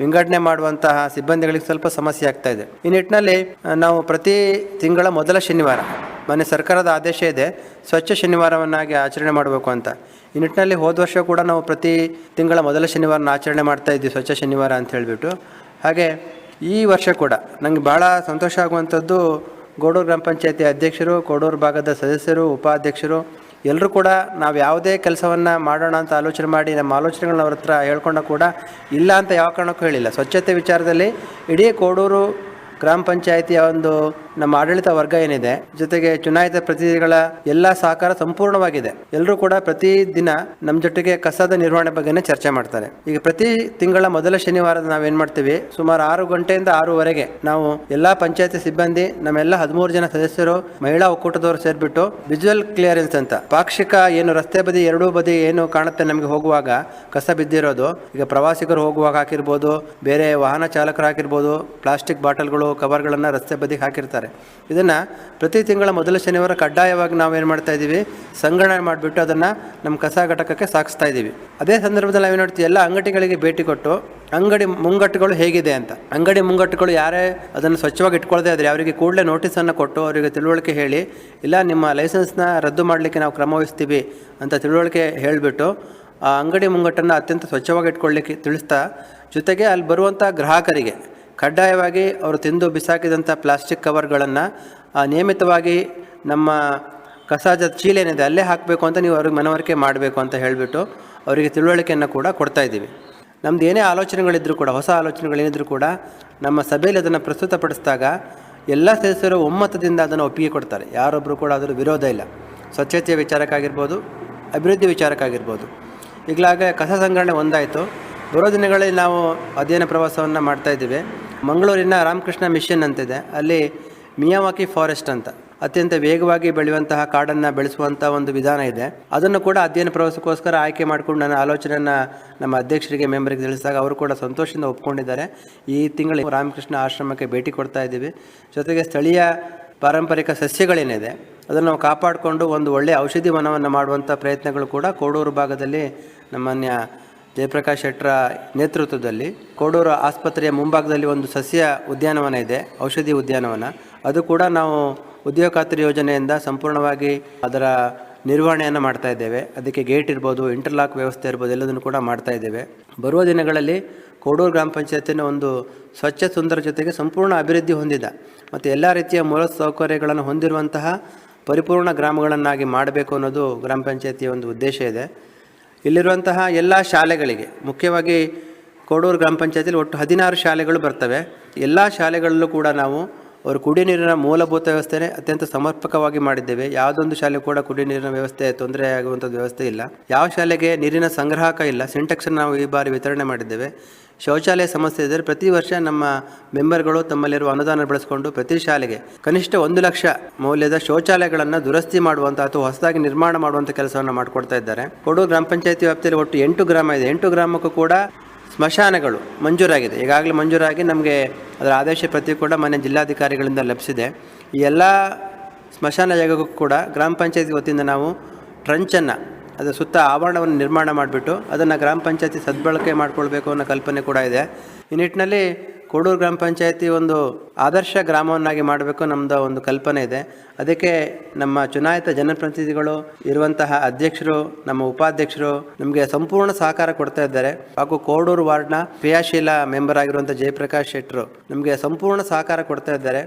Speaker 8: ವಿಂಗಡಣೆ ಮಾಡುವಂತಹ ಸಿಬ್ಬಂದಿಗಳಿಗೆ ಸ್ವಲ್ಪ ಸಮಸ್ಯೆ ಆಗ್ತಾ ಇದೆ. ಈ ನಿಟ್ಟಿನಲ್ಲಿ ನಾವು ಪ್ರತಿ ತಿಂಗಳ ಮೊದಲ ಶನಿವಾರ, ಮನೆ ಸರ್ಕಾರದ ಆದೇಶ ಇದೆ, ಸ್ವಚ್ಛ ಶನಿವಾರವನ್ನಾಗಿ ಆಚರಣೆ ಮಾಡಬೇಕು ಅಂತ. ಈ ನಿಟ್ಟಿನಲ್ಲಿ ಹೋದ ವರ್ಷ ಕೂಡ ನಾವು ಪ್ರತಿ ತಿಂಗಳ ಮೊದಲ ಶನಿವಾರನ ಆಚರಣೆ ಮಾಡ್ತಾ ಇದ್ವಿ, ಸ್ವಚ್ಛ ಶನಿವಾರ ಅಂತ ಹೇಳಿಬಿಟ್ಟು. ಹಾಗೆ ಈ ವರ್ಷ ಕೂಡ ನನಗೆ ಭಾಳ ಸಂತೋಷ ಆಗುವಂಥದ್ದು, ಗೋಡೂರು ಗ್ರಾಮ ಪಂಚಾಯತಿ ಅಧ್ಯಕ್ಷರು, ಕೋಡೂರು ಭಾಗದ ಸದಸ್ಯರು, ಉಪಾಧ್ಯಕ್ಷರು ಎಲ್ಲರೂ ಕೂಡ ನಾವು ಯಾವುದೇ ಕೆಲಸವನ್ನು ಮಾಡೋಣ ಅಂತ ಆಲೋಚನೆ ಮಾಡಿ ನಮ್ಮ ಆಲೋಚನೆಗಳನ್ನ ಅವ್ರ ಹತ್ರ ಹೇಳ್ಕೊಂಡ ಕೂಡ ಇಲ್ಲ ಅಂತ ಯಾವ ಕಾರಣಕ್ಕೂ ಹೇಳಿಲ್ಲ. ಸ್ವಚ್ಛತೆ ವಿಚಾರದಲ್ಲಿ ಇಡೀ ಕೋಡೂರು ಗ್ರಾಮ ಪಂಚಾಯಿತಿಯ ಒಂದು ನಮ್ಮ ಆಡಳಿತ ವರ್ಗ ಏನಿದೆ, ಜೊತೆಗೆ ಚುನಾಯಿತ ಪ್ರತಿನಿಧಿಗಳ ಎಲ್ಲ ಸಹಕಾರ ಸಂಪೂರ್ಣವಾಗಿದೆ. ಎಲ್ಲರೂ ಕೂಡ ಪ್ರತಿ ದಿನ ನಮ್ಮ ಜೊತೆಗೆ ಕಸದ ನಿರ್ವಹಣೆ ಬಗ್ಗೆನೇ ಚರ್ಚೆ ಮಾಡ್ತಾರೆ. ಈಗ ಪ್ರತಿ ತಿಂಗಳ ಮೊದಲ ಶನಿವಾರದ ನಾವೇನ್ ಮಾಡ್ತೀವಿ, ಸುಮಾರು ಆರು ಗಂಟೆಯಿಂದ ಆರೂವರೆಗೆ ನಾವು ಎಲ್ಲಾ ಪಂಚಾಯತಿ ಸಿಬ್ಬಂದಿ, ನಮ್ಮೆಲ್ಲ ಹದಿಮೂರು ಜನ ಸದಸ್ಯರು, ಮಹಿಳಾ ಒಕ್ಕೂಟದವರು ಸೇರ್ಬಿಟ್ಟು ವಿಜುವಲ್ ಕ್ಲಿಯರೆನ್ಸ್ ಅಂತ, ಪಾಕ್ಷಿಕ ಏನು ರಸ್ತೆ ಬದಿ, ಎರಡೂ ಬದಿ ಏನು ಕಾಣುತ್ತೆ ನಮಗೆ ಹೋಗುವಾಗ ಕಸ ಬಿದ್ದಿರೋದು. ಈಗ ಪ್ರವಾಸಿಗರು ಹೋಗುವಾಗ ಹಾಕಿರ್ಬೋದು, ಬೇರೆ ವಾಹನ ಚಾಲಕರು ಹಾಕಿರ್ಬೋದು, ಪ್ಲಾಸ್ಟಿಕ್ ಬಾಟಲ್ಗಳು, ಕವರ್ಗಳನ್ನು ರಸ್ತೆ ಬದಿಗೆ ಹಾಕಿರ್ತಾರೆ. ಇದನ್ನು ಪ್ರತಿ ತಿಂಗಳ ಮೊದಲ ಶನಿವಾರ ಕಡ್ಡಾಯವಾಗಿ ನಾವು ಏನು ಮಾಡ್ತಾ ಇದ್ದೀವಿ? ಸಂಗ್ರಹಣೆ ಮಾಡಿಬಿಟ್ಟು ಅದನ್ನು ನಮ್ಮ ಕಸ ಘಟಕಕ್ಕೆ ಸಾಗಿಸ್ತಾ ಇದ್ದೀವಿ. ಅದೇ ಸಂದರ್ಭದಲ್ಲಿ ನಾವೇನು ಮಾಡ್ತೀವಿ ಎಲ್ಲ ಅಂಗಡಿಗಳಿಗೆ ಭೇಟಿ ಕೊಟ್ಟು ಅಂಗಡಿ ಮುಂಗಟ್ಟುಗಳು ಹೇಗಿದೆ ಅಂತ. ಅಂಗಡಿ ಮುಂಗಟ್ಟುಗಳು ಯಾರೇ ಅದನ್ನು ಸ್ವಚ್ಛವಾಗಿ ಇಟ್ಕೊಳ್ಳದೆ ಆದರೆ ಅವರಿಗೆ ಕೂಡಲೇ ನೋಟಿಸನ್ನು ಕೊಟ್ಟು ಅವರಿಗೆ ತಿಳುವಳಿಕೆ ಹೇಳಿ, ಇಲ್ಲ ನಿಮ್ಮ ಲೈಸೆನ್ಸ್ನ ರದ್ದು ಮಾಡಲಿಕ್ಕೆ ನಾವು ಕ್ರಮ ವಹಿಸ್ತೀವಿ ಅಂತ ತಿಳುವಳಿಕೆ ಹೇಳಿಬಿಟ್ಟು ಆ ಅಂಗಡಿ ಮುಂಗಟ್ಟನ್ನು ಅತ್ಯಂತ ಸ್ವಚ್ಛವಾಗಿ ಇಟ್ಕೊಳ್ಳಿಕ್ಕೆ ತಿಳಿಸ್ತಾ, ಜೊತೆಗೆ ಅಲ್ಲಿ ಬರುವಂಥ ಗ್ರಾಹಕರಿಗೆ ಕಡ್ಡಾಯವಾಗಿ ಅವರು ತಿಂದು ಬಿಸಾಕಿದಂಥ ಪ್ಲಾಸ್ಟಿಕ್ ಕವರ್ಗಳನ್ನು ನಿಯಮಿತವಾಗಿ ನಮ್ಮ ಕಸದ ಚೀಲ ಏನಿದೆ ಅಲ್ಲೇ ಹಾಕಬೇಕು ಅಂತ ನೀವು ಅವ್ರಿಗೆ ಮನವರಿಕೆ ಮಾಡಬೇಕು ಅಂತ ಹೇಳಿಬಿಟ್ಟು ಅವರಿಗೆ ತಿಳುವಳಿಕೆಯನ್ನು ಕೂಡ ಕೊಡ್ತಾ ಇದ್ದೀವಿ. ನಮ್ದು ಏನೇ ಆಲೋಚನೆಗಳಿದ್ದರೂ ಕೂಡ, ಹೊಸ ಆಲೋಚನೆಗಳೇನಿದ್ರೂ ಕೂಡ ನಮ್ಮ ಸಭೆಯಲ್ಲಿ ಅದನ್ನು ಪ್ರಸ್ತುತಪಡಿಸಿದಾಗ ಎಲ್ಲ ಸದಸ್ಯರು ಒಮ್ಮತದಿಂದ ಅದನ್ನು ಒಪ್ಪಿಗೆ ಕೊಡ್ತಾರೆ. ಯಾರೊಬ್ಬರು ಕೂಡ ಅದರ ವಿರೋಧ ಇಲ್ಲ. ಸ್ವಚ್ಛತೆಯ ವಿಚಾರಕ್ಕಾಗಿರ್ಬೋದು, ಅಭಿವೃದ್ಧಿ ವಿಚಾರಕ್ಕಾಗಿರ್ಬೋದು. ಈಗಲಾಗ ಕಸ ಸಂಗ್ರಹಣೆ ಒಂದಾಯಿತು. ದಿನಗಳಲ್ಲಿ ನಾವು ಅಧ್ಯಯನ ಪ್ರವಾಸವನ್ನು ಮಾಡ್ತಾ ಇದ್ದೀವಿ. ಮಂಗಳೂರಿನ ರಾಮಕೃಷ್ಣ ಮಿಷನ್ ಅಂತಿದೆ. ಅಲ್ಲಿ ಮಿಯಾವಾಕಿ ಫಾರೆಸ್ಟ್ ಅಂತ. ಅತ್ಯಂತ ವೇಗವಾಗಿ ಬೆಳೆಯುವಂತಹ ಕಾಡನ್ನು ಬೆಳೆಸುವಂಥ ಒಂದು ವಿಧಾನ ಇದೆ. ಅದನ್ನು ಕೂಡ ಅಧ್ಯಯನ ಪ್ರವಾಸಕ್ಕೋಸ್ಕರ ಆಯ್ಕೆ ಮಾಡಿಕೊಂಡು ನನ್ನ ಆಲೋಚನೆಯನ್ನು ನಮ್ಮ ಅಧ್ಯಕ್ಷರಿಗೆ, ಮೆಂಬರಿಗೆ ತಿಳಿಸಿದಾಗ ಅವರು ಕೂಡ ಸಂತೋಷದಿಂದ ಒಪ್ಕೊಂಡಿದ್ದಾರೆ. ಈ ತಿಂಗಳು ರಾಮಕೃಷ್ಣ ಆಶ್ರಮಕ್ಕೆ ಭೇಟಿ ಕೊಡ್ತಾ ಇದ್ದೀವಿ. ಜೊತೆಗೆ ಸ್ಥಳೀಯ ಪಾರಂಪರಿಕ ಸಸ್ಯಗಳೇನಿದೆ, ಅದನ್ನು ನಾವು ಕಾಪಾಡಿಕೊಂಡು ಒಂದು ಒಳ್ಳೆಯ ಔಷಧಿ ವನವನ್ನು ಮಾಡುವಂಥ ಪ್ರಯತ್ನಗಳು ಕೂಡ ಕೋಡೂರು ಭಾಗದಲ್ಲಿ ನಮ್ಮನ್ಯ ಜಯಪ್ರಕಾಶ್ ಶೆಟ್ಟರ ನೇತೃತ್ವದಲ್ಲಿ ಕೋಡೂರು ಆಸ್ಪತ್ರೆಯ ಮುಂಭಾಗದಲ್ಲಿ ಒಂದು ಸಸ್ಯ ಉದ್ಯಾನವನ ಇದೆ, ಔಷಧಿ ಉದ್ಯಾನವನ. ಅದು ಕೂಡ ನಾವು ಉದ್ಯೋಗ ಖಾತ್ರಿ ಯೋಜನೆಯಿಂದ ಸಂಪೂರ್ಣವಾಗಿ ಅದರ ನಿರ್ವಹಣೆಯನ್ನು ಮಾಡ್ತಾ ಇದ್ದೇವೆ. ಅದಕ್ಕೆ ಗೇಟ್ ಇರ್ಬೋದು ಇಂಟರ್ಲಾಕ್ ವ್ಯವಸ್ಥೆ ಇರ್ಬೋದು, ಎಲ್ಲದನ್ನು ಕೂಡ ಮಾಡ್ತಾ ಇದ್ದೇವೆ. ಬರುವ ದಿನಗಳಲ್ಲಿ ಕೋಡೂರು ಗ್ರಾಮ ಪಂಚಾಯತಿನ ಒಂದು ಸ್ವಚ್ಛ ಸುಂದರ ಜೊತೆಗೆ ಸಂಪೂರ್ಣ ಅಭಿವೃದ್ಧಿ ಹೊಂದಿದ ಮತ್ತು ಎಲ್ಲ ರೀತಿಯ ಮೂಲ ಸೌಕರ್ಯಗಳನ್ನು ಹೊಂದಿರುವಂತಹ ಪರಿಪೂರ್ಣ ಗ್ರಾಮಗಳನ್ನಾಗಿ ಮಾಡಬೇಕು ಅನ್ನೋದು ಗ್ರಾಮ ಪಂಚಾಯತಿಯ ಒಂದು ಉದ್ದೇಶ ಇದೆ. ಇಲ್ಲಿರುವಂತಹ ಎಲ್ಲ ಶಾಲೆಗಳಿಗೆ, ಮುಖ್ಯವಾಗಿ ಕೋಡೂರು ಗ್ರಾಮ ಪಂಚಾಯತಿಯಲ್ಲಿ ಒಟ್ಟು ಹದಿನಾರು ಶಾಲೆಗಳು ಬರ್ತವೆ. ಎಲ್ಲ ಶಾಲೆಗಳಲ್ಲೂ ಕೂಡ ನಾವು ಅವರು ಕುಡಿಯ ನೀರಿನ ಮೂಲಭೂತ ವ್ಯವಸ್ಥೆನೇ ಅತ್ಯಂತ ಸಮರ್ಪಕವಾಗಿ ಮಾಡಿದ್ದೇವೆ. ಯಾವುದೊಂದು ಶಾಲೆ ಕೂಡ ಕುಡಿಯ ನೀರಿನ ವ್ಯವಸ್ಥೆ ತೊಂದರೆ ಆಗುವಂಥದ್ದು ವ್ಯವಸ್ಥೆ ಇಲ್ಲ. ಯಾವ ಶಾಲೆಗೆ ನೀರಿನ ಸಂಗ್ರಾಹಕ ಇಲ್ಲ ಸಿಂಟೆಕ್ಸನ್ನು ನಾವು ಈ ಬಾರಿ ವಿತರಣೆ ಮಾಡಿದ್ದೇವೆ. ಶೌಚಾಲಯ ಸಮಸ್ಯೆ ಇದ್ದರೆ ಪ್ರತಿ ವರ್ಷ ನಮ್ಮ ಮೆಂಬರ್ಗಳು ತಮ್ಮಲ್ಲಿರುವ ಅನುದಾನ ಬಳಸಿಕೊಂಡು ಪ್ರತಿ ಶಾಲೆಗೆ ಕನಿಷ್ಠ ಒಂದು ಲಕ್ಷ ಮೌಲ್ಯದ ಶೌಚಾಲಯಗಳನ್ನು ದುರಸ್ತಿ ಮಾಡುವಂಥ ಅಥವಾ ಹೊಸದಾಗಿ ನಿರ್ಮಾಣ ಮಾಡುವಂಥ ಕೆಲಸವನ್ನು ಮಾಡಿಕೊಡ್ತಾ ಇದ್ದಾರೆ. ಕೊಡೂರು ಗ್ರಾಮ ಪಂಚಾಯತಿ ವ್ಯಾಪ್ತಿಯಲ್ಲಿ ಒಟ್ಟು ಎಂಟು ಗ್ರಾಮ ಇದೆ. ಎಂಟು ಗ್ರಾಮಕ್ಕೂ ಕೂಡ ಸ್ಮಶಾನಗಳು ಮಂಜೂರಾಗಿದೆ. ಈಗಾಗಲೇ ಮಂಜೂರಾಗಿ ನಮಗೆ ಅದರ ಆದೇಶ ಪ್ರತಿ ಕೂಡ ಮನೆ ಜಿಲ್ಲಾಧಿಕಾರಿಗಳಿಂದ ಲಭಿಸಿದೆ. ಈ ಎಲ್ಲ ಸ್ಮಶಾನ ಜಾಗಕ್ಕೂ ಕೂಡ ಗ್ರಾಮ ಪಂಚಾಯತಿ ವತಿಯಿಂದ ನಾವು ಟ್ರಂಚನ್ನು ಅದರ ಸುತ್ತ ಆವರಣವನ್ನು ನಿರ್ಮಾಣ ಮಾಡಿಬಿಟ್ಟು ಅದನ್ನು ಗ್ರಾಮ ಪಂಚಾಯತಿ ಸದ್ಬಳಕೆ ಮಾಡಿಕೊಳ್ಬೇಕು ಅನ್ನೋ ಕಲ್ಪನೆ ಕೂಡ ಇದೆ. ಈ ನಿಟ್ಟಿನಲ್ಲಿ ಕೋಡೂರು ಗ್ರಾಮ ಪಂಚಾಯತಿ ಒಂದು ಆದರ್ಶ ಗ್ರಾಮವನ್ನಾಗಿ ಮಾಡಬೇಕು ನಮ್ಮದು ಒಂದು ಕಲ್ಪನೆ ಇದೆ. ಅದಕ್ಕೆ ನಮ್ಮ ಚುನಾಯಿತ ಜನಪ್ರತಿನಿಧಿಗಳು ಇರುವಂತಹ ಅಧ್ಯಕ್ಷರು, ನಮ್ಮ ಉಪಾಧ್ಯಕ್ಷರು ನಮಗೆ ಸಂಪೂರ್ಣ ಸಹಕಾರ ಕೊಡ್ತಾ ಇದ್ದಾರೆ. ಹಾಗೂ ಕೋಡೂರು ವಾರ್ಡ್ನ ಕ್ರಿಯಾಶೀಲ ಮೆಂಬರ್ ಆಗಿರುವಂಥ ಜಯಪ್ರಕಾಶ್ ಶೆಟ್ಟರು ನಮಗೆ ಸಂಪೂರ್ಣ ಸಹಕಾರ ಕೊಡ್ತಾ ಇದ್ದಾರೆ.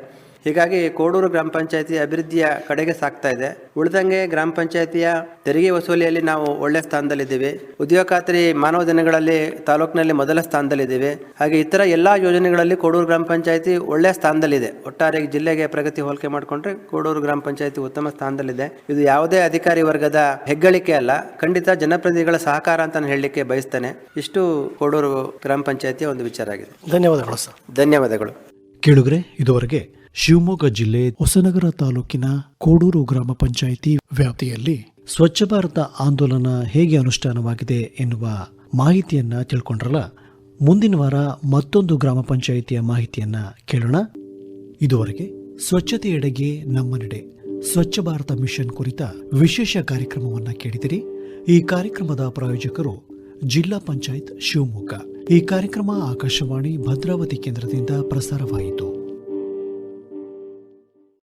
Speaker 8: ಹೀಗಾಗಿ ಕೋಡೂರು ಗ್ರಾಮ ಪಂಚಾಯತಿ ಅಭಿವೃದ್ಧಿಯ ಕಡೆಗೆ ಸಾಕ್ತಾ ಇದೆ. ಉಳಿದಂಗೆ ಗ್ರಾಮ ಪಂಚಾಯತಿಯ ತೆರಿಗೆ ವಸೂಲಿಯಲ್ಲಿ ನಾವು ಒಳ್ಳೆ ಸ್ಥಾನದಲ್ಲಿದ್ದೀವಿ. ಉದ್ಯೋಗ ಖಾತ್ರಿ ಮಾನವ ದಿನಗಳಲ್ಲಿ ತಾಲೂಕಿನಲ್ಲಿ ಮೊದಲ ಸ್ಥಾನದಲ್ಲಿದ್ದೀವಿ. ಹಾಗೆ ಇತರ ಎಲ್ಲ ಯೋಜನೆಗಳಲ್ಲಿ ಕೋಡೂರು ಗ್ರಾಮ ಪಂಚಾಯತಿ ಒಳ್ಳೆ ಸ್ಥಾನದಲ್ಲಿದೆ. ಒಟ್ಟಾರೆ ಜಿಲ್ಲೆಗೆ ಪ್ರಗತಿ ಹೋಲಿಕೆ ಮಾಡಿಕೊಂಡ್ರೆ ಕೋಡೂರು ಗ್ರಾಮ ಪಂಚಾಯತಿ ಉತ್ತಮ ಸ್ಥಾನದಲ್ಲಿದೆ. ಇದು ಯಾವುದೇ ಅಧಿಕಾರಿ ವರ್ಗದ ಹೆಗ್ಗಳಿಕೆ ಅಲ್ಲ ಖಂಡಿತ ಜನಪ್ರತಿನಿಧಿಗಳ ಸಹಕಾರ ಅಂತ ನಾನು ಹೇಳಲಿಕ್ಕೆ ಬಯಸ್ತೇನೆ. ಇಷ್ಟು ಕೋಡೂರು ಗ್ರಾಮ ಪಂಚಾಯತಿಯ ಒಂದು ವಿಚಾರ ಆಗಿದೆ.
Speaker 3: ಧನ್ಯವಾದಗಳು ಸರ್.
Speaker 8: ಧನ್ಯವಾದಗಳು.
Speaker 1: ಕೇಳುಗರೆ ಇದುವರೆಗೆ ಶಿವಮೊಗ್ಗ ಜಿಲ್ಲೆ ಹೊಸನಗರ ತಾಲೂಕಿನ ಕೋಡೂರು ಗ್ರಾಮ ಪಂಚಾಯಿತಿ ವ್ಯಾಪ್ತಿಯಲ್ಲಿ ಸ್ವಚ್ಛ ಭಾರತ ಆಂದೋಲನ ಹೇಗೆ ಅನುಷ್ಠಾನವಾಗಿದೆ ಎನ್ನುವ ಮಾಹಿತಿಯನ್ನ ತಿಳ್ಕೊಂಡ್ರಲ್ಲ? ಮುಂದಿನ ವಾರ ಮತ್ತೊಂದು ಗ್ರಾಮ ಪಂಚಾಯಿತಿಯ ಮಾಹಿತಿಯನ್ನ ಕೇಳೋಣ. ಇದುವರೆಗೆ ಸ್ವಚ್ಛತೆಯೆಡೆಗೆ ನಮ್ಮ ನಡೆ ಸ್ವಚ್ಛ ಭಾರತ ಮಿಷನ್ ಕುರಿತ ವಿಶೇಷ ಕಾರ್ಯಕ್ರಮವನ್ನು ಕೇಳಿದಿರಿ. ಈ ಕಾರ್ಯಕ್ರಮದ ಪ್ರಾಯೋಜಕರು ಜಿಲ್ಲಾ ಪಂಚಾಯತ್ ಶಿವಮೊಗ್ಗ. ಈ ಕಾರ್ಯಕ್ರಮ ಆಕಾಶವಾಣಿ ಭದ್ರಾವತಿ ಕೇಂದ್ರದಿಂದ ಪ್ರಸಾರವಾಯಿತು.